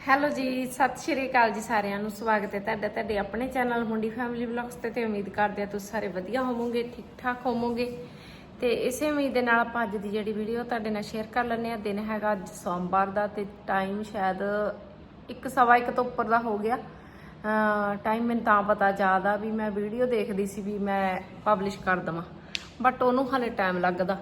Hello ਜੀ, ਸਤਿ ਸ਼੍ਰੀ ਅਕਾਲ ਜੀ ਸਾਰਿਆਂ ਨੂੰ। ਸਵਾਗਤ ਹੈ ਤੁਹਾਡਾ, ਤੁਹਾਡੇ ਆਪਣੇ ਚੈਨਲ ਮੁੰਡੀ ਫੈਮਿਲੀ ਵਲੌਗਸ ਤੇ ਤੇ ਉਮੀਦ ਕਰਦੇ ਆ ਤੁਸੀਂ ਸਾਰੇ ਵਧੀਆ ਹੋਵੋਗੇ ਠੀਕ ਠਾਕ ਹੋਵੋਗੇ। ਤੇ ਇਸੇ ਉਮੀਦ ਦੇ ਨਾਲ ਆਪਾਂ ਅੱਜ ਦੀ ਜਿਹੜੀ ਵੀਡੀਓ ਤੁਹਾਡੇ ਨਾਲ ਸ਼ੇਅਰ ਕਰ ਲੈਂਦੇ ਆ ਦਿਨ ਹੈਗਾ ਅੱਜ ਸੋਮਵਾਰ ਦਾ ਤੇ ਟਾਈਮ ਸ਼ਾਇਦ ਇੱਕ ਸਵਾ ਇੱਕ ਤੋਂ ਉੱਪਰ ਦਾ ਹੋ ਗਿਆ। ਟਾਈਮ ਮੈਨੂੰ ਤਾਂ ਪਤਾ ਜ਼ਿਆਦਾ ਵੀ ਮੈਂ ਵੀਡੀਓ ਦੇਖਦੀ ਸੀ ਵੀ ਮੈਂ ਪਬਲਿਸ਼ ਕਰ ਦਵਾਂ ਬਟ ਉਹਨੂੰ ਹਲੇ ਟਾਈਮ ਲੱਗਦਾ।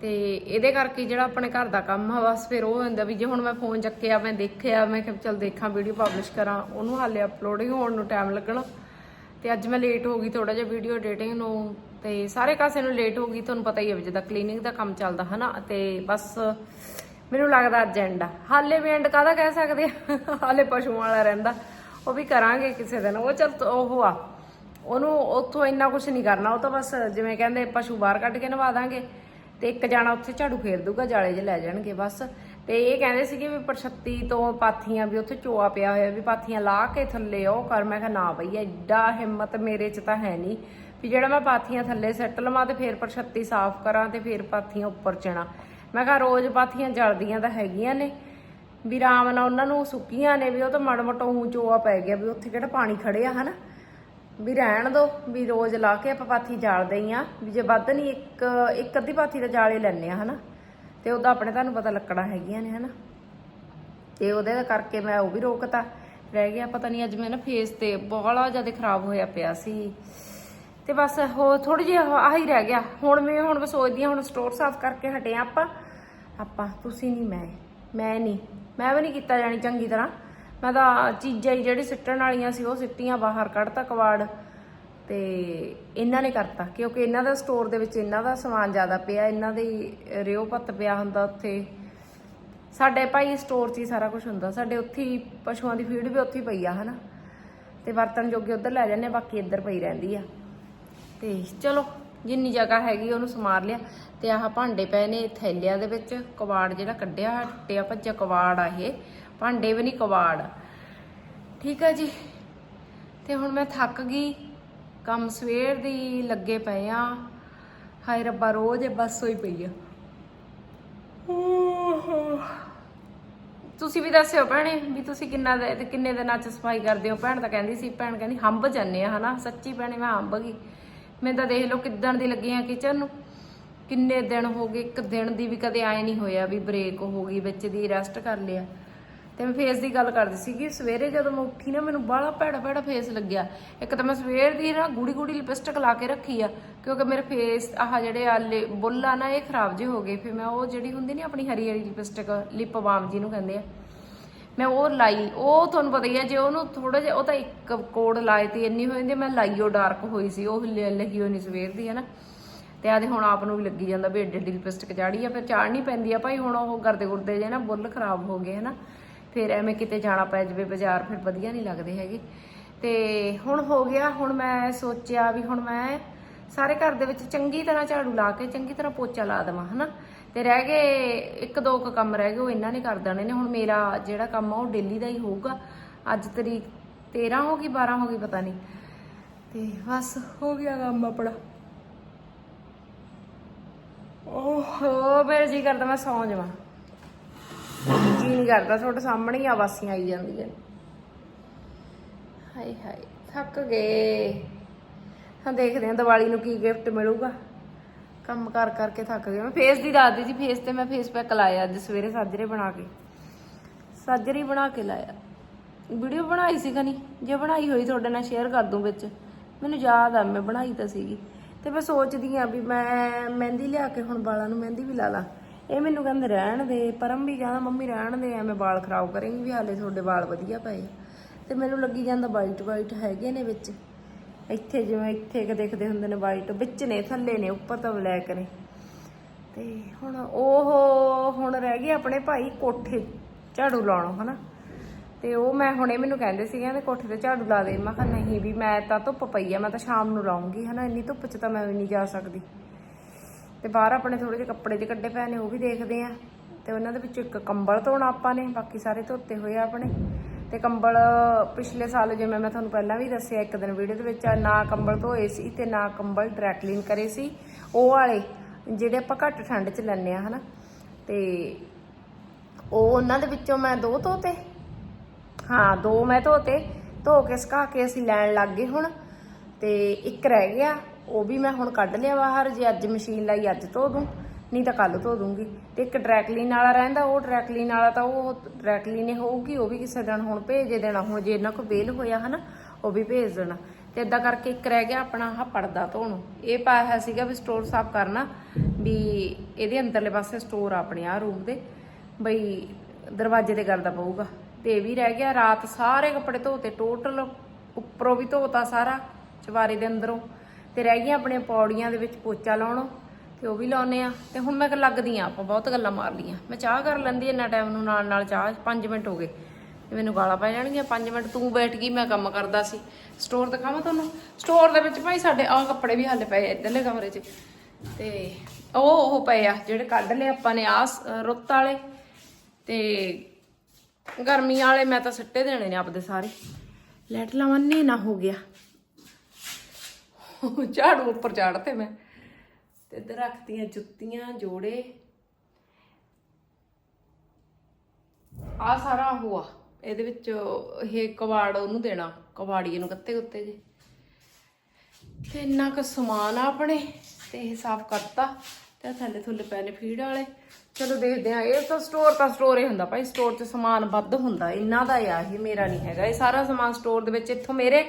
ਤੇ ਇਹਦੇ ਕਰਕੇ ਜਿਹੜਾ ਆਪਣੇ ਘਰ ਦਾ ਕੰਮ ਆ, ਬਸ ਫਿਰ ਉਹ ਹੁੰਦਾ ਵੀ ਜੇ ਹੁਣ ਮੈਂ ਫੋਨ ਚੱਕਿਆ, ਮੈਂ ਦੇਖਿਆ, ਮੈਂ ਕਿਹਾ ਚੱਲ ਦੇਖਾਂ ਵੀਡੀਓ ਪਬਲਿਸ਼ ਕਰਾਂ। ਉਹਨੂੰ ਹਾਲੇ ਅਪਲੋਡਿੰਗ ਹੋਣ ਨੂੰ ਟਾਈਮ ਲੱਗਣਾ। ਤੇ ਅੱਜ ਮੈਂ ਲੇਟ ਹੋ ਗਈ ਥੋੜਾ ਜਿਹਾ ਵੀਡੀਓ ਐਡੀਟਿੰਗ ਨੂੰ। ਤੇ ਸਾਰੇ ਕਾਸੇ ਨੂੰ ਲੇਟ ਹੋ ਗਈ, ਤੁਹਾਨੂੰ ਪਤਾ ਹੀ ਹੈ ਵੀ ਜਿੱਦਾਂ ਕਲੀਨਿੰਗ ਦਾ ਕੰਮ ਚੱਲਦਾ, ਹਨਾ? ਤੇ ਬਸ ਮੈਨੂੰ ਲੱਗਦਾ ਅੱਜ ਐਂਡ ਆ। ਹਾਲੇ ਵੀ ਐਂਡ ਕਾਹਦਾ ਕਹਿ ਸਕਦੇ ਆ? ਹਾਲੇ ਪਸ਼ੂਆਂ ਵਾਲਾ ਰਹਿੰਦਾ। ਉਹ ਵੀ ਕਰਾਂਗੇ ਕਿਸੇ ਦਿਨ। ਉਹ ਚੱਲ ਉਹ ਆ। ਉਹਨੂੰ ਉੱਥੋਂ ਇੰਨਾ ਕੁਝ ਨਹੀਂ ਕਰਨਾ। ਉਹ ਤਾਂ ਬਸ ਜਿਵੇਂ ਕਹਿੰਦੇ ਪਸ਼ੂ ਬਾਹਰ ਕੱਢ ਕੇ ਨਵਾ ਦਾਂਗੇ। ਤੇ ਇੱਕ ਜਾਣਾ ਉੱਥੇ ਝਾੜੂ ਫੇਰ ਦੂਗਾ ਜਾਲੇ 'ਚ ਲੈ ਜਾਣਗੇ ਬਸ। ਤੇ ਇਹ ਕਹਿੰਦੇ ਸੀਗੇ ਵੀ ਪਰਛੱਤੀ ਤੋਂ ਪਾਥੀਆਂ ਵੀ ਉੱਥੇ ਚੋਆ ਪਿਆ ਹੋਇਆ, ਵੀ ਪਾਥੀਆਂ ਲਾ ਕੇ ਥੱਲੇ ਉਹ ਕਰ ਮੈਂ ਕਿਹਾ, ਨਾ ਬਈ, ਐਡਾ ਹਿੰਮਤ ਮੇਰੇ 'ਚ ਤਾਂ ਹੈ ਨਹੀਂ ਵੀ ਜਿਹੜਾ ਮੈਂ ਪਾਥੀਆਂ ਥੱਲੇ ਸੱਟ ਲਵਾਂ ਤੇ ਫੇਰ ਪਰਛੱਤੀ ਸਾਫ਼ ਕਰਾਂ ਤੇ ਫੇਰ ਪਾਥੀਆਂ ਉੱਪਰ ਚਣਾ ਮੈਂ ਕਿਹਾ, ਰੋਜ਼ ਪਾਥੀਆਂ ਜਲਦੀਆਂ ਤਾਂ ਹੈਗੀਆਂ ਨੇ। ਵੀ ਆਰਾਮ ਨਾਲ ਉਹਨਾਂ ਨੂੰ ਸੁੱਕੀਆਂ ਨੇ, ਵੀ ਉਹ ਤਾਂ ਮਾੜਾ ਮੋਟਾ ਊਂ ਚੋਆ ਪੈ ਗਿਆ, ਵੀ ਉੱਥੇ ਕਿਹੜਾ ਪਾਣੀ ਖੜਿਆ ਹਨਾ? ਵੀ ਰਹਿਣ ਦੋ, ਵੀ ਰੋਜ਼ ਲਾ ਕੇ ਆਪਾਂ ਪਾਥੀ ਜਾਲਦੇ ਹੀ ਆ ਵੀ ਜੇ ਵੱਧ ਨਹੀਂ, ਇੱਕ ਇੱਕ ਅੱਧੀ ਪਾਥੀ ਦਾ ਜਾਲੇ ਲੈਣੇ ਆ ਹਨਾ? ਤੇ ਉਹਦਾ ਆਪਣੇ ਤੁਹਾਨੂੰ ਪਤਾ ਲੱਕੜਾਂ ਹੈਗੀਆਂ ਨੇ, ਹਨਾ? ਤੇ ਉਹਦੇ ਕਰਕੇ ਮੈਂ ਉਹ ਵੀ ਰੋਕਤਾ। ਰਹਿ ਗਿਆ, ਪਤਾ ਨਹੀਂ ਅੱਜ ਮੈਂ ਨਾ ਫੇਸ ਤੇ ਬਹੁਤ ਜ਼ਿਆਦਾ ਖਰਾਬ ਹੋਇਆ ਪਿਆ ਸੀ। ਤੇ ਬਸ ਹੋ ਥੋੜੀ ਜਿਹੀ ਆਹੀ ਰਹਿ ਗਿਆ। ਹੁਣ ਮੈਂ ਹੁਣ ਮੈਂ ਸੋਚਦੀ ਹਾਂ, ਹੁਣ ਸਟੋਰ ਸਾਫ਼ ਕਰਕੇ ਹਟੇ ਆਂ ਆਪਾਂ। ਆਪਾਂ, ਤੁਸੀਂ ਨਹੀਂ, ਮੈਂ ਮੈਂ ਨਹੀਂ, ਮੈਂ ਵੀ ਨਹੀਂ ਕੀਤਾ ਜਾਣੀ ਚੰਗੀ ਤਰ੍ਹਾਂ। ਮੈਂ ਤਾਂ ਚੀਜ਼ਾਂ ਹੀ ਜਿਹੜੀ ਸਿੱਟਣ ਵਾਲੀਆਂ ਸੀ ਉਹ ਸਿੱਟੀਆਂ ਬਾਹਰ ਕੱਢਤਾ ਕਵਾੜ ਤੇ ਇਹਨਾਂ ਨੇ ਕਰਤਾ ਕਿਉਂਕਿ ਇਹਨਾਂ ਦਾ ਸਟੋਰ ਦੇ ਵਿੱਚ ਇਹਨਾਂ ਦਾ ਸਮਾਨ ਜ਼ਿਆਦਾ ਪਿਆ ਇਹਨਾਂ ਦੀ ਰਿਓ ਪੱਤ ਪਿਆ ਹੁੰਦਾ ਉੱਥੇ। ਸਾਡੇ ਭਾਈ ਸਟੋਰ 'ਚ ਹੀ ਸਾਰਾ ਕੁਝ ਹੁੰਦਾ ਸਾਡੇ ਉੱਥੇ ਹੀ ਪਸ਼ੂਆਂ ਦੀ ਫੀਡ ਵੀ ਉੱਥੇ ਹੀ ਪਈ ਆ ਹਨਾ। ਤੇ ਬਰਤਨ ਜੋਗੇ ਉੱਧਰ ਲੈ ਜਾਂਦੇ ਬਾਕੀ ਇੱਧਰ ਪਈ ਰਹਿੰਦੀ ਆ। ਤੇ ਚਲੋ ਜਿੰਨੀ ਜਗ੍ਹਾ ਹੈਗੀ ਉਹਨੂੰ ਸਮਾਰ ਲਿਆ। ਤੇ ਆਹ ਭਾਂਡੇ ਪਏ ਨੇ ਥੈਲਿਆਂ ਦੇ ਵਿੱਚ ਕਵਾੜ ਜਿਹੜਾ ਕੱਢਿਆ ਹੋਇਆ, ਟੁੱਟਿਆ ਭੱਜਿਆ ਕਵਾੜ ਆ ਇਹ। ਭਾਂਡੇ ਵੀ ਨਹੀਂ ਕਵਾੜ ਠੀਕ ਆ ਜੀ। ਤੇ ਹੁਣ ਮੈਂ ਥੱਕ ਗਈ। ਕੰਮ ਸਵੇਰ ਦੀ ਲੱਗੇ ਪਏ ਆ। ਹਾਏ ਰੱਬਾ, ਰੋਜ਼ ਇਹ ਬਸ ਹੋਈ ਪਈ ਆ। ਤੁਸੀਂ ਵੀ ਦੱਸਿਓ ਭੈਣੇ ਵੀ ਤੁਸੀਂ ਕਿੰਨਾ ਦੇ ਕਿੰਨੇ ਦਿਨਾਂ ਚ ਸਫ਼ਾਈ ਕਰਦੇ ਹੋ? ਭੈਣ ਤਾਂ ਕਹਿੰਦੀ ਸੀ, ਭੈਣ ਕਹਿੰਦੀ ਹੰਬ ਜਾਂਦੇ ਆ, ਹਨਾ? ਸੱਚੀ ਭੈਣੇ, ਮੈਂ ਹੰਬ ਗਈ। ਮੈਂ ਤਾਂ ਦੇਖ ਲਓ ਕਿੱਦਣ ਦੀ ਲੱਗੀ ਆ ਕਿਚਨ ਨੂੰ। ਕਿੰਨੇ ਦਿਨ ਹੋ ਗਏ, ਇੱਕ ਦਿਨ ਦੀ ਵੀ ਕਦੇ ਆਏ ਨਹੀਂ ਹੋਇਆ ਵੀ ਬ੍ਰੇਕ ਹੋ ਗਈ, ਵਿੱਚ ਦੀ ਰੈਸਟ ਕਰ ਲਿਆ। ਤੇ ਮੈਂ ਫੇਸ ਦੀ ਗੱਲ ਕਰਦੀ ਸੀਗੀ, ਸਵੇਰੇ ਜਦੋਂ ਮੈਂ ਉੱਠੀ ਨਾ, ਮੈਨੂੰ ਬੜਾ ਭੈੜਾ ਭੈੜਾ ਫੇਸ ਲੱਗਿਆ। ਇੱਕ ਤਾਂ ਮੈਂ ਸਵੇਰ ਦੀ ਨਾ ਗੂੜੀ ਗੂੜੀ ਲਿਪਸਟਿਕ ਲਾ ਕੇ ਰੱਖੀ ਆ, ਕਿਉਂਕਿ ਮੇਰੇ ਫੇਸ ਆਹ ਜਿਹੜੇ ਆ ਲਿ- ਬੁੱਲ ਆ ਨਾ, ਇਹ ਖਰਾਬ ਜਿਹੇ ਹੋ ਗਏ। ਫਿਰ ਮੈਂ ਉਹ ਜਿਹੜੀ ਹੁੰਦੀ ਨਹੀਂ ਆਪਣੀ ਹਰੀ ਹਰੀ ਲਿਪਸਟਿਕ ਲਿਪ ਬਾਮ ਜਿਹਨੂੰ ਕਹਿੰਦੇ ਆ, ਮੈਂ ਉਹ ਲਾਈ। ਉਹ ਤੁਹਾਨੂੰ ਪਤਾ ਹੀ ਆ, ਜੇ ਉਹਨੂੰ ਥੋੜਾ ਜਿਹਾ ਉਹ ਤਾਂ ਇੱਕ ਕੋਡ ਲਾਏ ਤੇ ਇੰਨੀ ਹੋ ਜਾਂਦੀ ਮੈਂ ਲਾਈਓ ਡਾਰਕ ਹੋਈ ਸੀ, ਉਹ ਲ- ਲੱਗੀ ਹੋਈ ਨਹੀਂ ਸਵੇਰ ਦੀ ਹੈ ਨਾ ਤੇ ਆਦੇ ਹੁਣ ਆਪ ਨੂੰ ਵੀ ਲੱਗੀ ਜਾਂਦਾ ਵੀ ਏਡੀ ਏਡੀ ਲਿਪਸਟਿਕ ਚਾੜੀ ਆ, ਫਿਰ ਚਾੜਨੀ ਪੈਂਦੀ ਆ। ਭਾਈ ਹੁਣ ਉਹ ਗਰਦੇ ਗੁਰਦੇ ਜੇ ਨਾ ਬੁੱਲ ਖਰਾਬ ਹੋ ਗਏ ਹੈ ਨਾ ਫਿਰ ਐਵੇਂ ਕਿਤੇ ਜਾਣਾ ਪੈ ਜਾਵੇ, ਬਾਜ਼ਾਰ ਫਿਰ ਵਧੀਆ ਨਹੀਂ ਲੱਗਦੇ ਹੈਗੇ। ਤੇ ਹੁਣ ਹੋ ਗਿਆ, ਹੁਣ ਮੈਂ ਸੋਚਿਆ ਵੀ ਹੁਣ ਮੈਂ ਸਾਰੇ ਘਰ ਦੇ ਵਿੱਚ ਚੰਗੀ ਤਰ੍ਹਾਂ ਝਾੜੂ ਲਾ ਕੇ, ਚੰਗੀ ਤਰ੍ਹਾਂ ਪੋਚਾ ਲਾ ਦੇਵਾਂ, ਹਨਾ? ਤੇ ਰਹਿ ਗਏ ਇੱਕ ਦੋ ਕੁ ਕੰਮ ਰਹਿ ਗਏ, ਉਹ ਇਹਨਾਂ ਨੇ ਕਰ ਦੇਣੇ ਨੇ। ਹੁਣ ਮੇਰਾ ਜਿਹੜਾ ਕੰਮ ਆ, ਉਹ ਡੇਲੀ ਦਾ ਹੀ ਹੋਊਗਾ। ਅੱਜ ਤਰੀਕ 13 ਹੋ ਗਈ 12 ਹੋ ਗਈ, ਪਤਾ ਨਹੀਂ। ਤੇ ਬਸ ਹੋ ਗਿਆ ਕੰਮ ਆਪਣਾ। ਓਹੋ, ਮੇਰੇ ਜੀ ਕਰਦਾ ਮੈਂ ਸੌਂ ਜਾਵਾਂ। ਜੀ ਨਹੀਂ ਕਰਦਾ, ਤੁਹਾਡੇ ਸਾਹਮਣੇ ਹੀ ਆਵਾਸੀਆਂ ਆਈ ਜਾਂਦੀਆਂ ਹਾਏ ਹਾਏ, ਥੱਕ ਗਏ। ਹਾਂ, ਦੇਖਦੇ ਹਾਂ ਦੀਵਾਲੀ ਨੂੰ ਕੀ ਗਿਫਟ ਮਿਲੂਗਾ। ਕੰਮ ਕਰ ਕਰਕੇ ਥੱਕ ਗਏ। ਮੈਂ ਫੇਸ ਦੀ ਦੱਸਦੀ ਸੀ ਫੇਸ ਤੇ ਮੈਂ ਫੇਸ ਪੈਕ ਲਾਇਆ ਅੱਜ, ਸਵੇਰੇ ਸਾਜਰੇ ਬਣਾ ਕੇ। ਸਾਜਰੀ ਬਣਾ ਕੇ ਲਾਇਆ। ਵੀਡੀਓ ਬਣਾਈ ਸੀ ਕਨੀ ਜੇ ਬਣਾਈ ਹੋਈ ਤੁਹਾਡੇ ਨਾਲ ਸ਼ੇਅਰ ਕਰ ਦੂੰ ਵਿੱਚ। ਮੈਨੂੰ ਯਾਦ ਆ, ਮੈਂ ਬਣਾਈ ਤਾਂ ਸੀਗੀ। ਤੇ ਮੈਂ ਸੋਚਦੀ ਆ ਵੀ ਮੈਂ ਮਹਿੰਦੀ ਲਿਆ ਕੇ ਹੁਣ ਵਾਲਾਂ ਨੂੰ ਮਹਿੰਦੀ ਵੀ ਲਾ ਲਾਂ। ਇਹ ਮੈਨੂੰ ਕਹਿੰਦੇ ਰਹਿਣ ਦੇ, ਪਰਮ ਵੀ ਕਹਿੰਦਾ, ਮੰਮੀ ਰਹਿਣ ਦੇ, ਐਵੇਂ ਵਾਲ ਖਰਾਬ ਕਰੇਂਗੀ, ਵੀ ਹਾਲੇ ਤੁਹਾਡੇ ਵਾਲ ਵਧੀਆ ਪਏ ਆ। ਤੇ ਮੈਨੂੰ ਲੱਗੀ ਜਾਂਦਾ ਵਾਈਟ ਵਾਈਟ ਹੈਗੇ ਨੇ ਵਿੱਚ। ਇੱਥੇ ਜਿਵੇਂ ਇੱਥੇ ਕਿ ਦੇਖਦੇ ਹੁੰਦੇ ਨੇ ਵਾਈਟ ਵਿੱਚ ਨੇ, ਥੱਲੇ ਨੇ, ਉੱਪਰ ਤਾਂ ਬਲੈਕ ਨੇ। ਤੇ ਹੁਣ ਉਹ ਹੁਣ ਰਹਿ ਗਏ ਆਪਣੇ ਭਾਈ ਕੋਠੇ, ਝਾੜੂ ਲਾਉਣੋਂ, ਹਨਾ? ਤੇ ਉਹ ਮੈਂ ਹੁਣੇ ਮੈਨੂੰ ਕਹਿੰਦੇ ਸੀ ਕਹਿੰਦੇ ਕੋਠੇ ਤੇ ਝਾੜੂ ਲਾ ਦੇ। ਮੈਂ ਕਿਹਾ, ਨਹੀਂ ਵੀ ਮੈਂ ਤਾਂ ਧੁੱਪ ਪਈ ਆ, ਮੈਂ ਤਾਂ ਸ਼ਾਮ ਨੂੰ ਲਾਉਂਗੀ, ਹਨਾ? ਇੰਨੀ ਧੁੱਪ 'ਚ ਤਾਂ ਮੈਂ ਵੀ ਨਹੀਂ ਜਾ ਸਕਦੀ। ਤੇ ਬਾਹਰ ਆਪਣੇ ਥੋੜੇ ਜਿਹੇ ਕੱਪੜੇ ਜਿਹੇ ਕੱਢੇ ਪਏ ਨੇ, ਉਹ ਵੀ ਦੇਖਦੇ ਆ ਤੇ ਉਹਨਾਂ ਦੇ ਵਿੱਚੋਂ ਇੱਕ ਕੰਬਲ ਧੋਣਾ ਆਪਾਂ ਨੇ, ਬਾਕੀ ਸਾਰੇ ਧੋਤੇ ਹੋਏ ਆ ਆਪਣੇ। ਤੇ ਕੰਬਲ ਪਿਛਲੇ ਸਾਲ ਜਿਵੇਂ ਮੈਂ ਤੁਹਾਨੂੰ ਪਹਿਲਾਂ ਵੀ ਦੱਸਿਆ, ਇੱਕ ਦਿਨ ਵੀਡੀਓ ਦੇ ਵਿੱਚ ਨਾ ਕੰਬਲ ਧੋਏ ਸੀ ਤੇ ਨਾ ਕੰਬਲ ਡਰਾਈ ਕਰੇ ਸੀ। ਉਹ ਵਾਲੇ, ਜਿਹੜੇ ਆਪਾਂ ਘੱਟ ਠੰਡ 'ਚ ਲੈਂਦੇ ਆ ਹਨਾ? ਤੇ ਉਹ ਉਹਨਾਂ ਦੇ ਵਿੱਚੋਂ ਮੈਂ ਦੋ ਧੋਤੇ। ਹਾਂ, ਦੋ ਮੈਂ ਧੋਤੇ। ਧੋ ਕੇ ਸੁਕਾ ਕੇ ਅਸੀਂ ਲੈਣ ਲੱਗ ਗਏ ਹੁਣ। ਤੇ ਇੱਕ ਰਹਿ ਗਿਆ। ਉਹ ਵੀ ਮੈਂ ਹੁਣ ਕੱਢ ਲਿਆ ਬਾਹਰ, ਜੇ ਅੱਜ ਮਸ਼ੀਨ ਲਾਈ ਅੱਜ ਧੋ ਦੂੰ, ਨਹੀਂ ਤਾਂ ਕੱਲ ਧੋ ਦੂੰਗੀ। ਤੇ ਇੱਕ ਡਰੈਕਲੀਨ ਵਾਲਾ ਰਹਿੰਦਾ, ਉਹ ਡਰੈਕਲੀਨ ਵਾਲਾ ਤਾਂ ਉਹ ਡਰੈਕਲੀਨ ਹੀ ਹੋਊਗੀ, ਉਹ ਵੀ ਕਿਸੇ ਦਿਨ ਹੁਣ ਭੇਜ ਦੇਣਾ। ਹੁਣ ਜੇ ਇਹਨਾਂ ਕੋਲ ਵੇਲ ਹੋਇਆ ਹਨਾ, ਉਹ ਵੀ ਭੇਜ ਦੇਣਾ। ਤੇ ਇਦਾਂ ਕਰਕੇ ਇੱਕ ਰਹਿ ਗਿਆ ਆਪਣਾ, ਆਹ ਪਰਦਾ ਧੋਣ। ਇਹ ਪਾਇਆ ਹੋਇਆ ਸੀਗਾ ਵੀ ਸਟੋਰ ਸਾਫ਼ ਕਰਨਾ, ਵੀ ਇਹਦੇ ਅੰਦਰਲੇ ਪਾਸੇ ਸਟੋਰ ਆਪਣੇ ਆ ਰੂਮ ਦੇ, ਬਈ ਦਰਵਾਜ਼ੇ ਤੇ ਕਰਦਾ ਪਊਗਾ। ਤੇ ਇਹ ਵੀ ਰਹਿ ਗਿਆ, ਰਾਤ ਸਾਰੇ ਕੱਪੜੇ ਧੋਤੇ, ਟੋਟਲ ਉੱਪਰੋਂ ਵੀ ਧੋਤਾ ਸਾਰਾ ਚਵਾਰੇ ਦੇ ਅੰਦਰੋਂ। ਤੇ ਰਹਿ ਗਈਆਂ ਆਪਣੀਆਂ ਪੌੜੀਆਂ ਦੇ ਵਿੱਚ ਪੋਚਾ ਲਾਉਣੋਂ, ਤੇ ਉਹ ਵੀ ਲਾਉਨੇ ਆ ਤੇ ਹੁਣ ਮੈਂ ਕਿ ਲੱਗਦੀ ਆ ਆਪਾਂ ਬਹੁਤ ਗੱਲਾਂ ਮਾਰ ਲੀਆਂ ਮੈਂ ਚਾਹ ਕਰ ਲੈਂਦੀ ਇੰਨਾ ਟਾਈਮ ਨੂੰ, ਨਾਲ ਨਾਲ ਚਾਹ 5 ਮਿੰਟ ਹੋ ਗਏ। ਤੇ ਮੈਨੂੰ ਗਾਲਾਂ ਪੈ ਜਾਣਗੀਆਂ 5 ਮਿੰਟ ਤੂੰ ਬੈਠ ਗਈ, ਮੈਂ ਕੰਮ ਕਰਦਾ ਸੀ। ਸਟੋਰ ਦਿਖਾਵਾਂ ਤੁਹਾਨੂੰ? ਸਟੋਰ ਦੇ ਵਿੱਚ ਭਾਈ ਸਾਡੇ ਆਹ ਕੱਪੜੇ ਵੀ ਹਾਲੇ ਪਏ ਇੱਧਰਲੇ ਕਮਰੇ 'ਚ। ਤੇ ਉਹ ਉਹ ਪਏ ਆ, ਜਿਹੜੇ ਕੱਢ ਲਏ ਆਪਾਂ ਨੇ ਆਸ ਰੁੱਤ ਵਾਲੇ। ਤੇ ਗਰਮੀ ਵਾਲੇ ਮੈਂ ਤਾਂ ਸਿੱਟੇ ਦੇਣੇ ਨੇ ਆਪਦੇ ਸਾਰੇ। ਲੈਟ ਲਾਵੰਨੇ ਨਾ ਹੋ ਗਿਆ। ਝਾੜੂ ਉੱਪਰ ਚਾੜਤੇ ਮੈਂ। ਤੇ ਇੱਧਰ ਰੱਖਤੀਆਂ ਜੁੱਤੀਆਂ, ਜੋੜੇ। ਆ ਸਾਰਾ ਹੁਆ ਇਹਦੇ ਵਿੱਚ ਇਹ ਕਵਾੜ ਉਹਨੂੰ ਦੇਣਾ ਕਵਾੜੀਏ ਨੂੰ ਕੱਤੇ ਕੁੱਤੇ ਜੇ। ਤੇ ਇੰਨਾ ਕੁ ਸਮਾਨ ਆ ਆਪਣੇ, ਤੇ ਇਹ ਸਾਫ਼ ਕਰਤਾ, ਤੇ ਥੱਲੇ ਥੁੱਲੇ ਪੈ ਨੇ ਫੀਡ ਵਾਲੇ। ਚਲੋ ਦੇਖਦੇ ਆ ਇਹ ਤਾਂ ਸਟੋਰ ਤਾਂ ਸਟੋਰ ਹੀ ਹੁੰਦਾ ਭਾਈ ਸਟੋਰ 'ਚ ਸਮਾਨ ਵੱਧ ਹੁੰਦਾ ਇਹਨਾਂ ਦਾ ਆ, ਇਹ ਮੇਰਾ ਨਹੀਂ ਹੈਗਾ। ਇਹ ਸਾਰਾ ਸਮਾਨ ਸਟੋਰ ਦੇ ਵਿੱਚ ਇੱਥੋਂ ਮੇਰੇ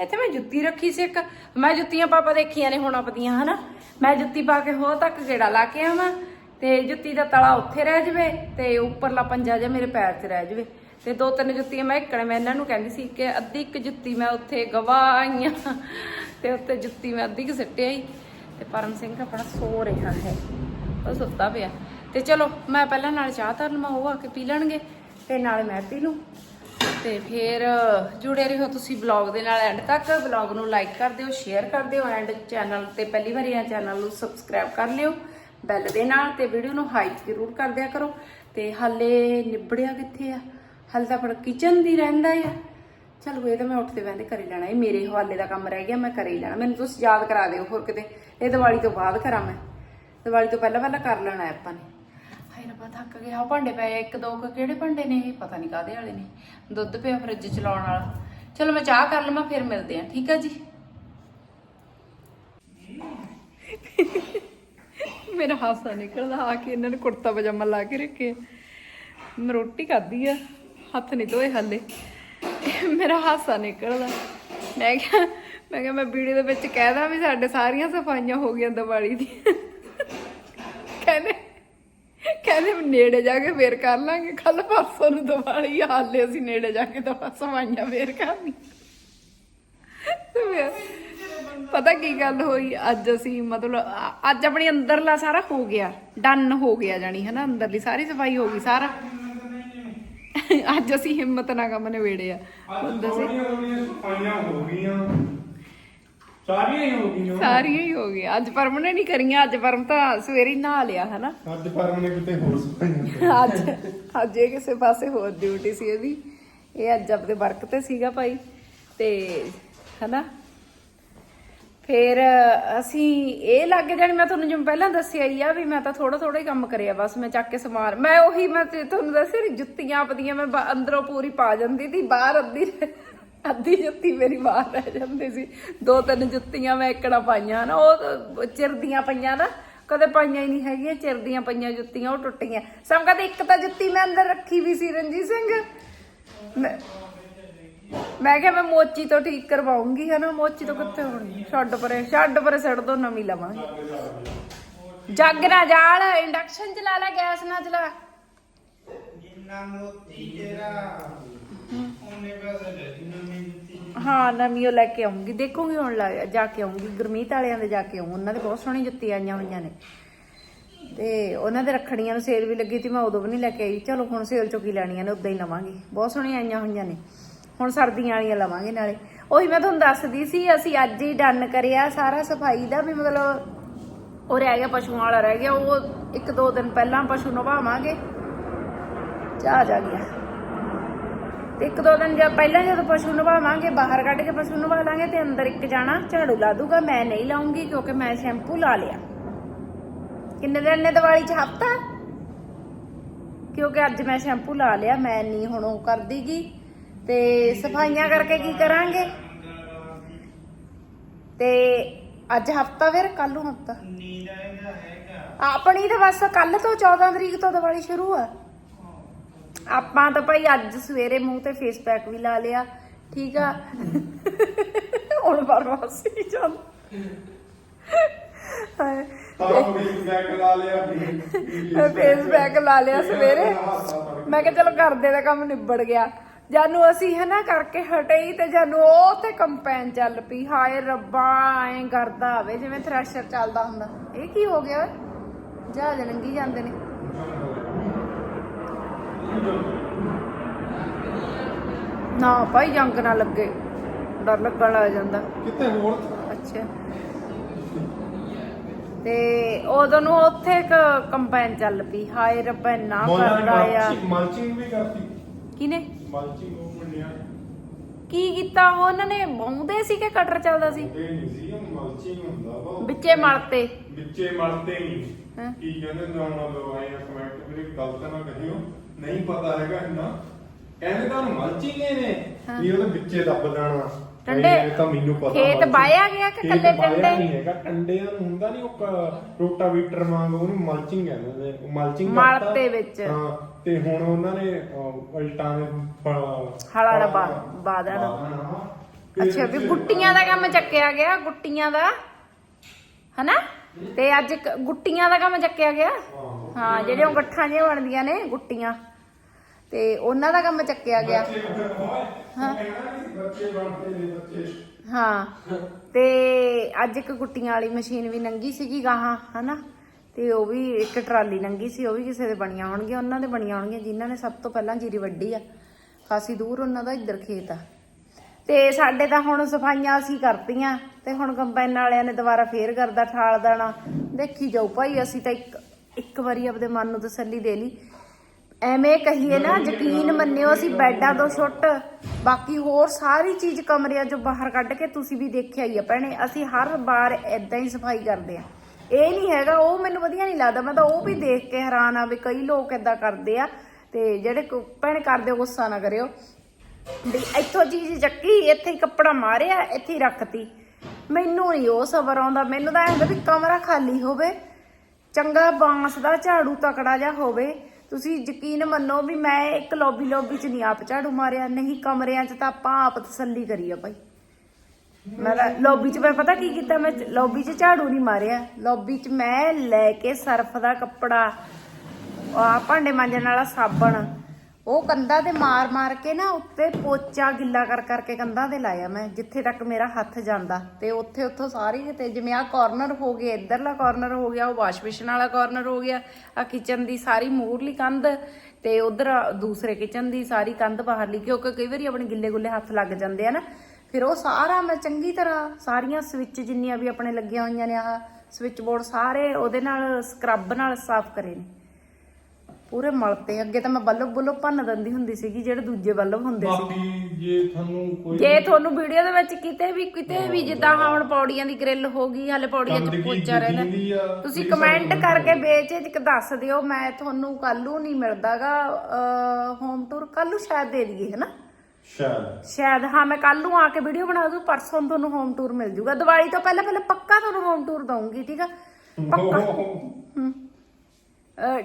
ਇੱਥੇ ਮੈਂ ਜੁੱਤੀ ਰੱਖੀ ਸੀ ਇੱਕ। ਮੈਂ ਜੁੱਤੀਆਂ ਪਾਪਾ ਦੇਖੀਆਂ ਨੇ ਹੁਣ ਆਪਦੀਆਂ, ਹਨਾ? ਮੈਂ ਜੁੱਤੀ ਪਾ ਕੇ ਹੋ ਤੱਕ ਗੇੜਾ ਲਾ ਕੇ ਆਵਾਂ ਤੇ ਜੁੱਤੀ ਦਾ ਤਲਾ ਉੱਥੇ ਰਹਿ ਜਵੇ ਤੇ ਉੱਪਰਲਾ ਪੰਜਾ ਜਿਹਾ ਮੇਰੇ ਪੈਰ 'ਚ ਰਹਿ ਜਵੇ। ਤੇ ਦੋ ਤਿੰਨ ਜੁੱਤੀਆਂ ਮੈਂ ਇੱਕਣੇ ਮੈਂ ਇਹਨਾਂ ਨੂੰ ਕਹਿੰਦੀ ਸੀ ਕਿ ਅੱਧੀ ਇੱਕ ਜੁੱਤੀ ਮੈਂ ਉੱਥੇ ਗਵਾ ਗਵਾਈਆਂ ਤੇ ਉੱਤੇ ਜੁੱਤੀ ਮੈਂ ਅੱਧੀ ਕਿ ਸਿੱਟਿਆ ਹੀ ਤੇ ਪਰਮ ਸਿੰਘ ਆਪਣਾ ਸੋ ਰਿਹਾ ਹੈ। ਉਹ ਸੁੱਤਾ ਪਿਆ। ਤੇ ਚਲੋ, ਮੈਂ ਪਹਿਲਾਂ ਨਾਲ ਚਾਹ ਧਰ ਮੈਂ ਉਹ ਆ ਕੇ ਪੀ ਲੈਣਗੇ ਤੇ ਨਾਲ ਮੈਂ ਪੀ ਲੂੰ ਤੇ ਫਿਰ ਜੁੜੇ ਰਹੋ ਤੁਸੀਂ ਵਲੌਗ ਦੇ ਨਾਲ ਐਂਡ ਤੱਕ। ਵਲੌਗ ਨੂੰ ਲਾਈਕ ਕਰ ਦਿਓ ਸ਼ੇਅਰ ਕਰ ਦਿਓ ਐਂਡ ਚੈਨਲ ਤੇ ਪਹਿਲੀ ਵਾਰੀ ਆ ਚੈਨਲ ਨੂੰ ਸਬਸਕ੍ਰਾਈਬ ਕਰ ਲਿਓ। ਬੈਲ ਦੇ ਨਾਲ ਤੇ ਵੀਡੀਓ ਨੂੰ ਹਾਈਕ ਜ਼ਰੂਰ ਕਰ ਦਿਆ ਕਰੋ। ਤੇ ਹਾਲੇ ਨਿਬੜਿਆ ਕਿੱਥੇ ਆ? ਹਾਲੇ ਤਾਂ ਆਪਣਾ ਕਿਚਨ ਦੀ ਰਹਿੰਦਾ ਆ। ਚਲੋ ਇਹ ਤਾਂ ਮੈਂ ਉੱਠਦੇ ਬਹਿੰਦੇ ਕਰੀ ਲੈਣਾ ਇਹ ਮੇਰੇ ਹਵਾਲੇ ਦਾ ਕੰਮ ਰਹਿ ਗਿਆ, ਮੈਂ ਕਰ ਹੀ ਲੈਣਾ ਮੈਨੂੰ ਤੁਸੀਂ ਯਾਦ ਕਰਾ ਦਿਓ ਹੋਰ ਕਿਤੇ। ਇਹ ਦੀਵਾਲੀ ਤੋਂ ਬਾਅਦ ਕਰਾਂ ਮੈਂ। ਦੀਵਾਲੀ ਤੋਂ ਪਹਿਲਾਂ ਪਹਿਲਾਂ ਕਰ ਲੈਣਾ ਆਪਾਂ ਨੇ। ਹਾਏ ਰੱਬਾ ਥੱਕ ਗਿਆ ਉਹ ਭਾਂਡੇ ਪਏ ਆ, ਇੱਕ ਦੋ ਕੁ ਕਿਹੜੇ ਭਾਂਡੇ ਨੇ ਇਹ? ਪਤਾ ਨਹੀਂ ਕਾਦੇ ਵਾਲੇ ਨੇ। ਦੁੱਧ ਪਿਆ ਫਰਿੱਜ ਚ ਵਾਲਾ। ਚਲੋ ਮੈਂ ਚਾਹ ਕਰ ਲਵਾਂ ਫਿਰ ਮਿਲਦੇ ਆ। ਠੀਕ ਆ ਜੀ? ਮੇਰਾ ਹਾਸਾ ਨਿਕਲਦਾ ਆ ਕੇ ਇਹਨਾਂ ਨੇ ਕੁੜਤਾ ਪਜਾਮਾ ਲਾ ਕੇ ਰੱਖੇ। ਮੈਂ ਰੋਟੀ ਖਾਧੀ ਆ ਹੱਥ ਨਹੀਂ ਧੋਏ ਹਾਲੇ। ਮੇਰਾ ਹਾਸਾ ਨਿਕਲਦਾ। ਮੈਂ ਕਿਹਾ ਮੈਂ ਕਿਹਾ ਮੈਂ ਵੀਡੀਓ ਦੇ ਵਿੱਚ ਕਹਿਦਾ ਵੀ ਸਾਡੇ ਸਾਰੀਆਂ ਸਫਾਈਆਂ ਹੋ ਗਈਆਂ ਦੀਵਾਲੀ ਦੀ ਕਹਿੰਦੇ ਵੀ ਨੇੜੇ ਜਾ ਕੇ ਫੇਰ ਕਰ ਲਾਂਗੇ ਕੱਲ ਪਰਸੋਂ ਨੂੰ ਦੀਵਾਲੀ ਆ, ਹਾਲੇ ਅਸੀਂ ਨੇੜੇ ਜਾ ਕੇ ਦਵਾ ਸਫਾਈਆਂ ਫੇਰ ਕਰਨੀ ਤੇ ਫਿਰ ਪਤਾ ਕੀ ਗੱਲ ਹੋਈ ਅੱਜ ਅਸੀਂ ਮਤਲਬ ਅ- ਅੱਜ ਆਪਣੀ ਅੰਦਰਲਾ ਸਾਰਾ ਹੋ ਗਿਆ ਡਨ ਹੋ ਗਿਆ ਜਾਨੀ ਹੈ ਨਾ ਅੰਦਰਲੀ ਸਾਰੀ ਸਫ਼ਾਈ ਹੋ ਗਈ ਸਾਰਾ। ਅੱਜ ਅਸੀਂ ਹਿੰਮਤ ਨਾਲ ਕੰਮ ਨਿਬੇੜੇ ਆ ਹੁਣ ਦੱਸੀ। ਸਫਾਈਆਂ ਹੋ ਗਈਆਂ। ਸਾਰੀਆਂ ਹੀ ਹੋ ਗਈਆਂ। ਸਾਰੀਆਂ ਹੀ ਹੋ ਗਈਆਂ। ਅੱਜ ਪਰਮ ਨੇ ਨਹੀਂ ਕਰੀਆਂ ਅੱਜ ਪਰਮ ਤਾਂ ਸਵੇਰੇ ਹੀ ਨਹਾ ਲਿਆ ਹਨਾ? ਅੱਜ ਪਰਮ ਨੇ ਕਿਤੇ ਹੋਰ ਸਫਾਈਆਂ ਅੱਜ ਅੱਜ ਇਹ ਕਿਸੇ ਪਾਸੇ ਹੋਰ ਡਿਊਟੀ ਸੀ ਇਹਦੀ। ਇਹ ਅੱਜ ਆਪਦੇ ਵਰਕ ਤੇ ਸੀਗਾ ਭਾਈ। ਤੇ ਹਨਾ? ਫਿਰ ਅਸੀਂ ਇਹ ਲੱਗ ਜਾਣੀ ਮੈਂ ਤੁਹਾਨੂੰ ਜਿਵੇਂ ਪਹਿਲਾਂ ਦੱਸਿਆ ਹੀ ਆ ਵੀ ਮੈਂ ਤਾਂ ਥੋੜਾ ਥੋੜਾ ਹੀ ਕੰਮ ਕਰਿਆ ਬਸ ਮੈਂ ਚੱਕ ਕੇ ਸਮਾਨ ਮੈਂ ਉਹੀ ਮੈਂ ਤੁਹਾਨੂੰ ਦੱਸਿਆ ਜੁੱਤੀਆਂ ਆਪਦੀਆਂ ਮੈਂ ਅੰਦਰੋਂ ਪੂਰੀ ਪਾ ਜਾਂਦੀ ਸੀ ਬਾਹਰ ਅੱਧੀ ਅੱਧੀ ਜੁੱਤੀ ਮੇਰੀ ਬਾਹਰ ਰਹਿ ਜਾਂਦੀ ਸੀ। ਦੋ ਤਿੰਨ ਜੁੱਤੀਆਂ ਮੈਂ ਇੱਕੜਾ ਪਾਈਆਂ ਨਾ ਉਹ ਚਿਰਦੀਆਂ ਪਈਆਂ ਨਾ ਕਦੇ ਪਾਈਆਂ ਹੀ ਨਹੀਂ ਹੈਗੀਆਂ ਚਿਰਦੀਆਂ ਪਈਆਂ ਜੁੱਤੀਆਂ ਉਹ ਟੁੱਟ ਗਈਆਂ ਸਮ ਕਹਿੰਦੇ ਇੱਕ ਤਾਂ ਜੁੱਤੀ ਮੈਂ ਅੰਦਰ ਰੱਖੀ ਵੀ ਸੀ ਰਣਜੀਤ ਸਿੰਘ। ਮੈਂ- ਕਿਹਾ ਮੈਂ ਮੋਚੀ ਤੋਂ ਠੀਕ ਕਰਵਾਉਂਗੀ ਹਨਾ? ਮੋਚੀ ਤੋਂ ਕਿੱਥੇ ਹੋਣੀ? ਛੱਡ ਪਰੇ ਛੱਡ ਪਰੇ ਛੱਡ ਦੋ ਨਵੀਂ ਲਵਾਂਗੇ। ਜੱਗ ਨਾ ਜਾਲ ਇੰਡਕਸ਼ਨ ਚਲਾ ਲੈ ਗੈਸ ਨਾ ਚਲਾ। ਜਿੰਨਾ ਮੋਤੀ ਤੇਰਾ ਉਹਨੇ ਨਵੀਂ ਦਿੱਤੀ। ਹਾਂ ਨਵੀਂ ਉਹ ਲੈ ਕੇ ਆਉਂਗੀ। ਦੇਖੂਗੀ ਹੁਣ ਲਾ- ਜਾ ਕੇ ਆਉਂਗੀ। ਗੁਰਮੀਤ ਵਾਲਿਆਂ ਦੇ ਜਾ ਕੇ ਆਉਂ ਉਹਨਾਂ ਦੇ ਬਹੁਤ ਸੋਹਣੀ ਜੁੱਤੀ ਆਈਆਂ ਹੋਈਆਂ ਨੇ। ਤੇ ਉਹਨਾਂ ਦੇ ਰੱਖੜੀਆਂ ਨੂੰ ਸੇਲ ਵੀ ਲੱਗੀ ਸੀ, ਮੈਂ ਉਦੋਂ ਵੀ ਨਹੀਂ ਲੈ ਕੇ ਆਈ। ਚਲੋ, ਹੁਣ ਸੇਲ ਚੋਂ ਕੀ ਲੈਣੀਆਂ ਨੇ, ਉਦਾਂ ਹੀ ਲਵਾਂਗੀ। ਬਹੁਤ ਸੋਹਣੀਆਂ ਆਈਆਂ ਹੋਈਆਂ ਨੇ। ਹੁਣ ਸਰਦੀਆਂ ਵਾਲੀਆਂ ਲਵਾਂਗੇ ਨਾਲੇ। ਉਹੀ ਮੈਂ ਤੁਹਾਨੂੰ ਦੱਸਦੀ ਸੀ, ਅਸੀਂ ਅੱਜ ਹੀ ਡਨ ਕਰਿਆ ਸਾਰਾ ਸਫ਼ਾਈ ਦਾ ਵੀ ਮਤਲਬ ਉਹ ਰਹਿ ਗਿਆ, ਪਸ਼ੂਆਂ ਵਾਲਾ ਰਹਿ ਗਿਆ। ਉਹ ਇੱਕ ਦੋ ਦਿਨ ਪਹਿਲਾਂ ਪਸ਼ੂ ਨਵਾਵਾਂਗੇ। ਚਾਹ ਜਾ ਗਿਆ। ਤੇ ਇੱਕ ਦੋ ਦਿਨ ਜਦ ਪਹਿਲਾਂ ਜਦੋਂ ਪਸ਼ੂ ਨਵਾਵਾਂਗੇ ਬਾਹਰ ਕੱਢ ਕੇ ਪਸ਼ੂ ਨਵਾ ਲਾਂਗੇ ਤੇ ਅੰਦਰ ਇੱਕ ਜਾਣਾ ਝਾੜੂ ਲਾ ਦੂਗਾ। ਮੈਂ ਨਹੀਂ ਲਾਉਂਗੀ ਕਿਉਂਕਿ ਮੈਂ ਸ਼ੈਂਪੂ ਲਾ ਲਿਆ। ਕਿੰਨੇ ਦਿਨ ਨੇ ਦੀਵਾਲੀ ਚ ਹਫਤਾ? ਕਿਉਂਕਿ ਅੱਜ ਮੈਂ ਸ਼ੈਂਪੂ ਲਾ ਲਿਆ ਮੈਂ ਨਹੀਂ ਹੁਣ ਉਹ ਕਰਦੀਗੀ। ਤੇ ਸਫਾਈਆਂ ਕਰਕੇ ਕੀ ਕਰਾਂਗੇ? ਤੇ ਅੱਜ ਹਫਤਾ ਫਿਰ ਕੱਲ ਨੂੰ ਹਫਤਾ? ਆਪਣੀ ਤਾਂ ਬਸ ਕੱਲ ਤੋਂ 14 ਤਰੀਕ ਤੋਂ ਦੀਵਾਲੀ ਸ਼ੁਰੂ ਆ। ਆਪਾਂ ਤਾਂ ਭਾਈ ਅੱਜ ਸਵੇਰੇ ਮੂੰਹ ਤੇ ਫੇਸ ਪੈਕ ਵੀ ਲਾ ਲਿਆ ਠੀਕ ਆ? ਹੁਣ ਬਰਵਾਸੀ ਚੱਲ ਹਾਏ। ਮੈਂ ਫੇਸ ਪੈਕ ਲਾ ਲਿਆ ਸਵੇਰੇ। ਮੈਂ ਕਿਹਾ ਚਲੋ ਕਰਦੇ ਦਾ ਕੰਮ ਨਿਬੜ ਗਿਆ। ਜਾਨੂੰ ਅਸੀਂ ਹਨਾ ਕਰਕੇ ਹਟੇ ਹੀ ਤੇ ਜਾਨੂੰ ਉਹ ਤੇ ਕੰਪੈਨ ਚੱਲ ਪਈ। ਹਾਏ ਰੱਬਾ ਐਂ ਕਰਦਾ ਆਵੇ ਜਿਵੇਂ ਥ੍ਰੈਸ਼ਰ ਚੱਲਦਾ ਹੁੰਦਾ। ਇਹ ਕੀ ਹੋ ਗਿਆ ਓਏ? ਜਹਾਜ਼ ਲੰਗੀ ਜਾਂਦੇ ਨੇ। ਨਾ ਭਾਈ ਜੰਗ ਨਾ ਲੱਗੇ। ਡਰ ਲੱਗਣ ਲੱਗ ਜਾਂਦਾ। ਕਿਤੇ ਹੋਰ? ਅੱਛਾ। ਤੇ ਉਦੋਂ ਨੂੰ ਉੱਥੇ ਇੱਕ ਕੰਪੈਨ ਚੱਲ ਪਈ। ਹਾਏ ਰੱਬਾ ਇੰਨਾ ਕਰਦਾ ਆ। ਮਲਚਿੰਗ ਵੀ ਕਰਤੀ। ਕਿਨੇ ਮਲਚਿੰਗ ਉਹ ਮੰਨਿਆ। ਕੀ ਕੀਤਾ ਉਹ? ਉਹਨਾਂ ਨੇ ਬਾਉਂਦੇ ਸੀ ਕਿ ਕਟਰ ਚੱਲਦਾ ਸੀ? ਇਹ ਨਹੀਂ ਸੀ ਉਹ ਮਲਚਿੰਗ ਹੁੰਦਾ ਵਾ। ਵਿੱਚੇ ਮਲਤੇ। ਵਿੱਚੇ ਮਲਦੇ ਨਹੀਂ? ਕੀ ਕਹਿੰਦੇ ਜਾਣਾ ਲਵਾਏ ਆ ਕਮੈਂਟ ਵੀਰੇ ਗਲਤ ਨਾ ਕਹਿਓ ਨਹੀਂ ਪਤਾ ਹੈਗਾ ਇੰਨਾ ਕਹਿੰਦੇ ਤੁਹਾਨੂੰ ਮਲਚਿੰਗ ਨੇ। ਵੀ ਉਹਦੇ ਵਿੱਚੇ ਦੱਬ ਦੇਣਾ ਟੰਡੇ? ਇਹ ਤਾਂ ਮੈਨੂੰ ਪਤਾ ਖੇਤ। ਬਾਇਆ ਗਿਆ ਕਿ ਖੇਤ ਟੰਡੇ? ਨਹੀਂ ਹੈਗਾ ਟੰਡਿਆਂ ਨੂੰ ਹੁੰਦਾ ਨਹੀਂ ਉਹ ਰੋਟਾਵੀਟਰ ਵਾਂਗ ਉਹਨੂੰ ਮਲਚਿੰਗ ਕਹਿੰਦੇ ਨੇ ਉਹ ਮਲਚਿੰਗ ਮਲ। ਤੇ ਵਿੱਚ। ਹਾਂ ਤੇ ਹੁਣ ਉਹਨਾਂ ਨੇ ਅਹ, ਦੇ ਫ- ਹਲਾ ਹਲਾ ਬਾ- ਬਾ ਦੇਣਾ। ਦੇਣਾ। ਤੇ ਅੱਛਾ ਵੀ ਗੁੱਟੀਆਂ ਦਾ ਕੰਮ ਚੱਕਿਆ ਗਿਆ ਗੁੱਟੀਆਂ ਦਾ ਹਨਾ ਤੇ ਅੱਜ ਕ- ਗੁੱਟੀਆਂ ਦਾ ਕੰਮ ਚੱਕਿਆ ਗਿਆ ਹਾਂ। ਹਾਂ ਜਿਹੜੀਆਂ ਉਹ ਗੱਠਾਂ ਜਿਹੀਆਂ ਬਣਦੀਆਂ ਨੇ ਗੁੱਟੀਆਂ। ਤੇ ਉਹਨਾਂ ਦਾ ਕੰਮ ਚੱਕਿਆ ਗਿਆ। ਹਾਂ। ਬੱਚੇ ਬਣਦੇ ਨੇ ਬੱਚੇ। ਹਾਂ। ਤੇ ਅੱਜ ਇੱਕ ਗੁੱਟੀਆਂ ਵਾਲੀ ਮਸ਼ੀਨ ਵੀ ਨੰਗੀ ਸੀਗੀ ਗਾਹਾਂ ਹਨਾ? ਤੇ ਉਹ ਵੀ ਇੱਕ ਟਰਾਲੀ ਨੰਗੀ ਸੀ ਉਹ ਵੀ ਕਿਸੇ ਦੇ ਬਣੀਆਂ ਹੋਣਗੀਆਂ ਉਹਨਾਂ ਦੇ ਬਣੀਆਂ ਹੋਣਗੀਆਂ ਜਿਨ੍ਹਾਂ ਨੇ ਸਭ ਤੋਂ ਪਹਿਲਾਂ ਜੀਰੀ ਵੱਢੀ ਆ। ਖਾਸੀ ਦੂਰ ਉਹਨਾਂ ਦਾ ਇੱਧਰ ਖੇਤ ਆ। ਤੇ ਸਾਡੇ ਤਾਂ ਹੁਣ ਸਫਾਈਆਂ ਅਸੀਂ ਕਰਤੀਆਂ ਤੇ ਹੁਣ ਕੰਬਾਈਨ ਵਾਲਿਆਂ ਨੇ ਦੁਬਾਰਾ ਫੇਰ ਕਰਦਾ ਠਾਲ ਦੇਣਾ। ਦੇਖੀ ਜਾਓ ਭਾਈ ਅਸੀਂ ਤਾਂ ਇੱਕ ਇੱਕ ਵਾਰੀ ਆਪਦੇ ਮਨ ਨੂੰ ਤਸੱਲੀ ਦੇ ਲਈ। ਐਵੇਂ ਕਹੀਏ ਨਾ, ਯਕੀਨ ਮੰਨਿਓ, ਅਸੀਂ ਬੈੱਡਾਂ ਤੋਂ ਛੁੱਟ। ਬਾਕੀ ਹੋਰ ਸਾਰੀ ਚੀਜ਼ ਕਮਰਿਆਂ ਚੋਂ ਬਾਹਰ ਕੱਢ ਕੇ ਤੁਸੀਂ ਵੀ ਦੇਖਿਆ ਹੀ ਆ ਭੈਣੇ, ਅਸੀਂ ਹਰ ਵਾਰ ਇਦਾਂ ਹੀ ਸਫ਼ਾਈ ਕਰਦੇ ਆ। ਇਹ ਨਹੀਂ ਹੈਗਾ, ਉਹ ਮੈਨੂੰ ਵਧੀਆ ਨਹੀਂ ਲੱਗਦਾ, ਮੈਂ ਤਾਂ ਉਹ ਵੀ ਦੇਖ ਕੇ ਹੈਰਾਨ ਆ ਵੀ ਕਈ ਲੋਕ ਇਦਾਂ ਕਰਦੇ ਆ ਤੇ ਜਿਹੜੇ ਭੈਣੇ ਕਰਦੇ ਗੁੱਸਾ ਨਾ ਕਰਿਓ। ਵੀ ਇੱਥੋਂ ਚੀਜ਼ ਚੱਕੀ, ਇੱਥੇ ਹੀ ਕੱਪੜਾ ਮਾਰਿਆ, ਇੱਥੇ ਹੀ ਰੱਖਤੀ। ਮੈਨੂੰ ਨਹੀਂ ਉਹ ਸਬਰ ਆਉਂਦਾ, ਮੈਨੂੰ ਤਾਂ ਐਂ ਹੁੰਦਾ ਵੀ ਕਮਰਾ ਖਾਲੀ ਹੋਵੇ। ਚੰਗਾ ਬਾਂਸ ਦਾ ਝਾੜੂ ਤਕੜਾ ਜਿਹਾ ਹੋਵੇ, ਤੁਸੀਂ ਯਕੀਨ ਮੰਨੋ ਵੀ ਮੈਂ ਇੱਕ ਲੌਬੀ ਲੌਬੀ ਚ ਨਹੀਂ ਆਪ ਝਾੜੂ ਮਾਰਿਆ, ਨਹੀਂ ਕਮਰਿਆਂ ਚ ਤਾਂ ਆਪਾਂ ਆਪ ਤਸੱਲੀ ਕਰੀ ਆ ਭਾਈ। ਮੈਂ ਤਾਂ ਲੌਬੀ ਚ ਮੈਂ ਪਤਾ ਕੀ ਕੀਤਾ, ਮੈਂ ਲੌਬੀ ਚ ਝਾੜੂ ਨਹੀਂ ਮਾਰਿਆ। ਲੌਬੀ ਚ ਮੈਂ ਲੈ ਕੇ ਸਰਫ ਦਾ ਕੱਪੜਾ ਆ ਭਾਂਡੇ ਮਾਂਜਣ ਵਾਲਾ ਸਾਬਣ ਉਹ ਕੰਧਾਂ ਤੇ ਮਾਰ ਮਾਰ ਕੇ ਨਾ ਉੱਤੇ ਪੋਚਾ ਗਿੱਲਾ ਕਰ ਕਰਕੇ ਕੰਧਾਂ ਤੇ ਲਾਇਆ ਮੈਂ, ਜਿੱਥੇ ਤੱਕ ਮੇਰਾ ਹੱਥ ਜਾਂਦਾ। ਤੇ ਉੱਥੇ ਉੱਥੋਂ ਸਾਰੀ ਕਿਤੇ ਜਿਵੇਂ ਆ ਕਾਰਨਰ ਹੋ ਗਿਆ ਇੱਧਰਲਾ ਕਾਰਨਰ ਹੋ ਗਿਆ, ਉਹ ਵਾਸ਼ ਬੇਸਿਨ ਵਾਲਾ ਕਾਰਨਰ ਹੋ ਗਿਆ ਆ ਕਿਚਨ ਦੀ ਸਾਰੀ ਮੂਰਲੀ ਕੰਧ ਤੇ ਉਧਰ ਦੂਸਰੇ ਕਿਚਨ ਦੀ ਸਾਰੀ ਕੰਧ ਬਾਹਰਲੀ, ਕਿਉਂਕਿ ਕਈ ਵਾਰੀ ਆਪਣੇ ਗਿੱਲੇ ਗੁੱਲੇ ਹੱਥ ਲੱਗ ਜਾਂਦੇ ਆ ਨਾ। ਫਿਰ ਉਹ ਸਾਰਾ ਮੈਂ ਚੰਗੀ ਤਰ੍ਹਾਂ ਸਾਰੀਆਂ ਸਵਿਚ ਜਿੰਨੀਆਂ ਵੀ ਆਪਣੇ ਲੱਗੀਆਂ ਹੋਈਆਂ ਨੇ, ਆਹ ਸਵਿਚ ਬੋਰਡ ਸਾਰੇ ਉਹਦੇ ਨਾਲ ਸਕਰੱਬ ਨਾਲ ਸਾਫ਼ ਕਰੇ ਨੇ। ਪੂਰੇ ਮਲਤੇ ਅੱਗੇ ਤਾਂ ਮੈਂ ਬੱਲਬ ਬੁੱਲਬ ਭੰਨ ਦਿੰਦੀ ਹੁੰਦੀ ਸੀਗੀ ਜਿਹੜੇ ਦੂਜੇ ਬੱਲਬ ਹੁੰਦੇ ਸੀ। ਬਾਕੀ ਜੇ ਤੁਹਾਨੂੰ ਕੋਈ ਜੇ ਤੁਹਾਨੂੰ ਵੀਡੀਓ ਦੇ ਵਿੱਚ ਕਿਤੇ ਵੀ ਕਿਤੇ ਵੀ ਜਿੱਦਾਂ ਆਹ ਹੁਣ ਪੌੜੀਆਂ ਦੀ ਗ੍ਰਿਲ ਹੋ ਗਈ ਹਲੇ ਪੌੜੀਆਂ 'ਚ ਗੰਦਗੀ ਪੋਚਾ ਰਹਿੰਦਾ। ਆ, ਤੁਸੀਂ please ਕਮੈਂਟ ਸਾਨੂੰ ਕਰਕੇ ਦੱਸ ਦਿਓ ਮੈਂ ਤੁਹਾਨੂੰ ਕੱਲੂ ਨਹੀਂ ਮਿਲਦਾਗਾ ਹੋਮ ਟੂਰ ਕੱਲੂ ਸ਼ਾਇਦ ਦੇ ਦਈਏ ਹਨਾ? ਸ਼ਾਇਦ। ਸ਼ਾਇਦ ਹਾਂ ਮੈਂ ਕੱਲ ਨੂੰ ਆ ਕੇ ਵੀਡੀਓ ਬਣਾ ਦੂੰ ਪਰਸੋਂ ਨੂੰ ਤੁਹਾਨੂੰ ਹੋਮ ਟੂਰ ਮਿਲ ਜੂਗਾ। ਦੀਵਾਲੀ ਤੋਂ ਪਹਿਲਾਂ ਪਹਿਲਾਂ ਪੱਕਾ ਤੁਹਾਨੂੰ ਹੋਮ ਟੂਰ ਦਊਂਗੀ ਠੀਕ ਆ? ਪੱਕਾ। ਹਮ।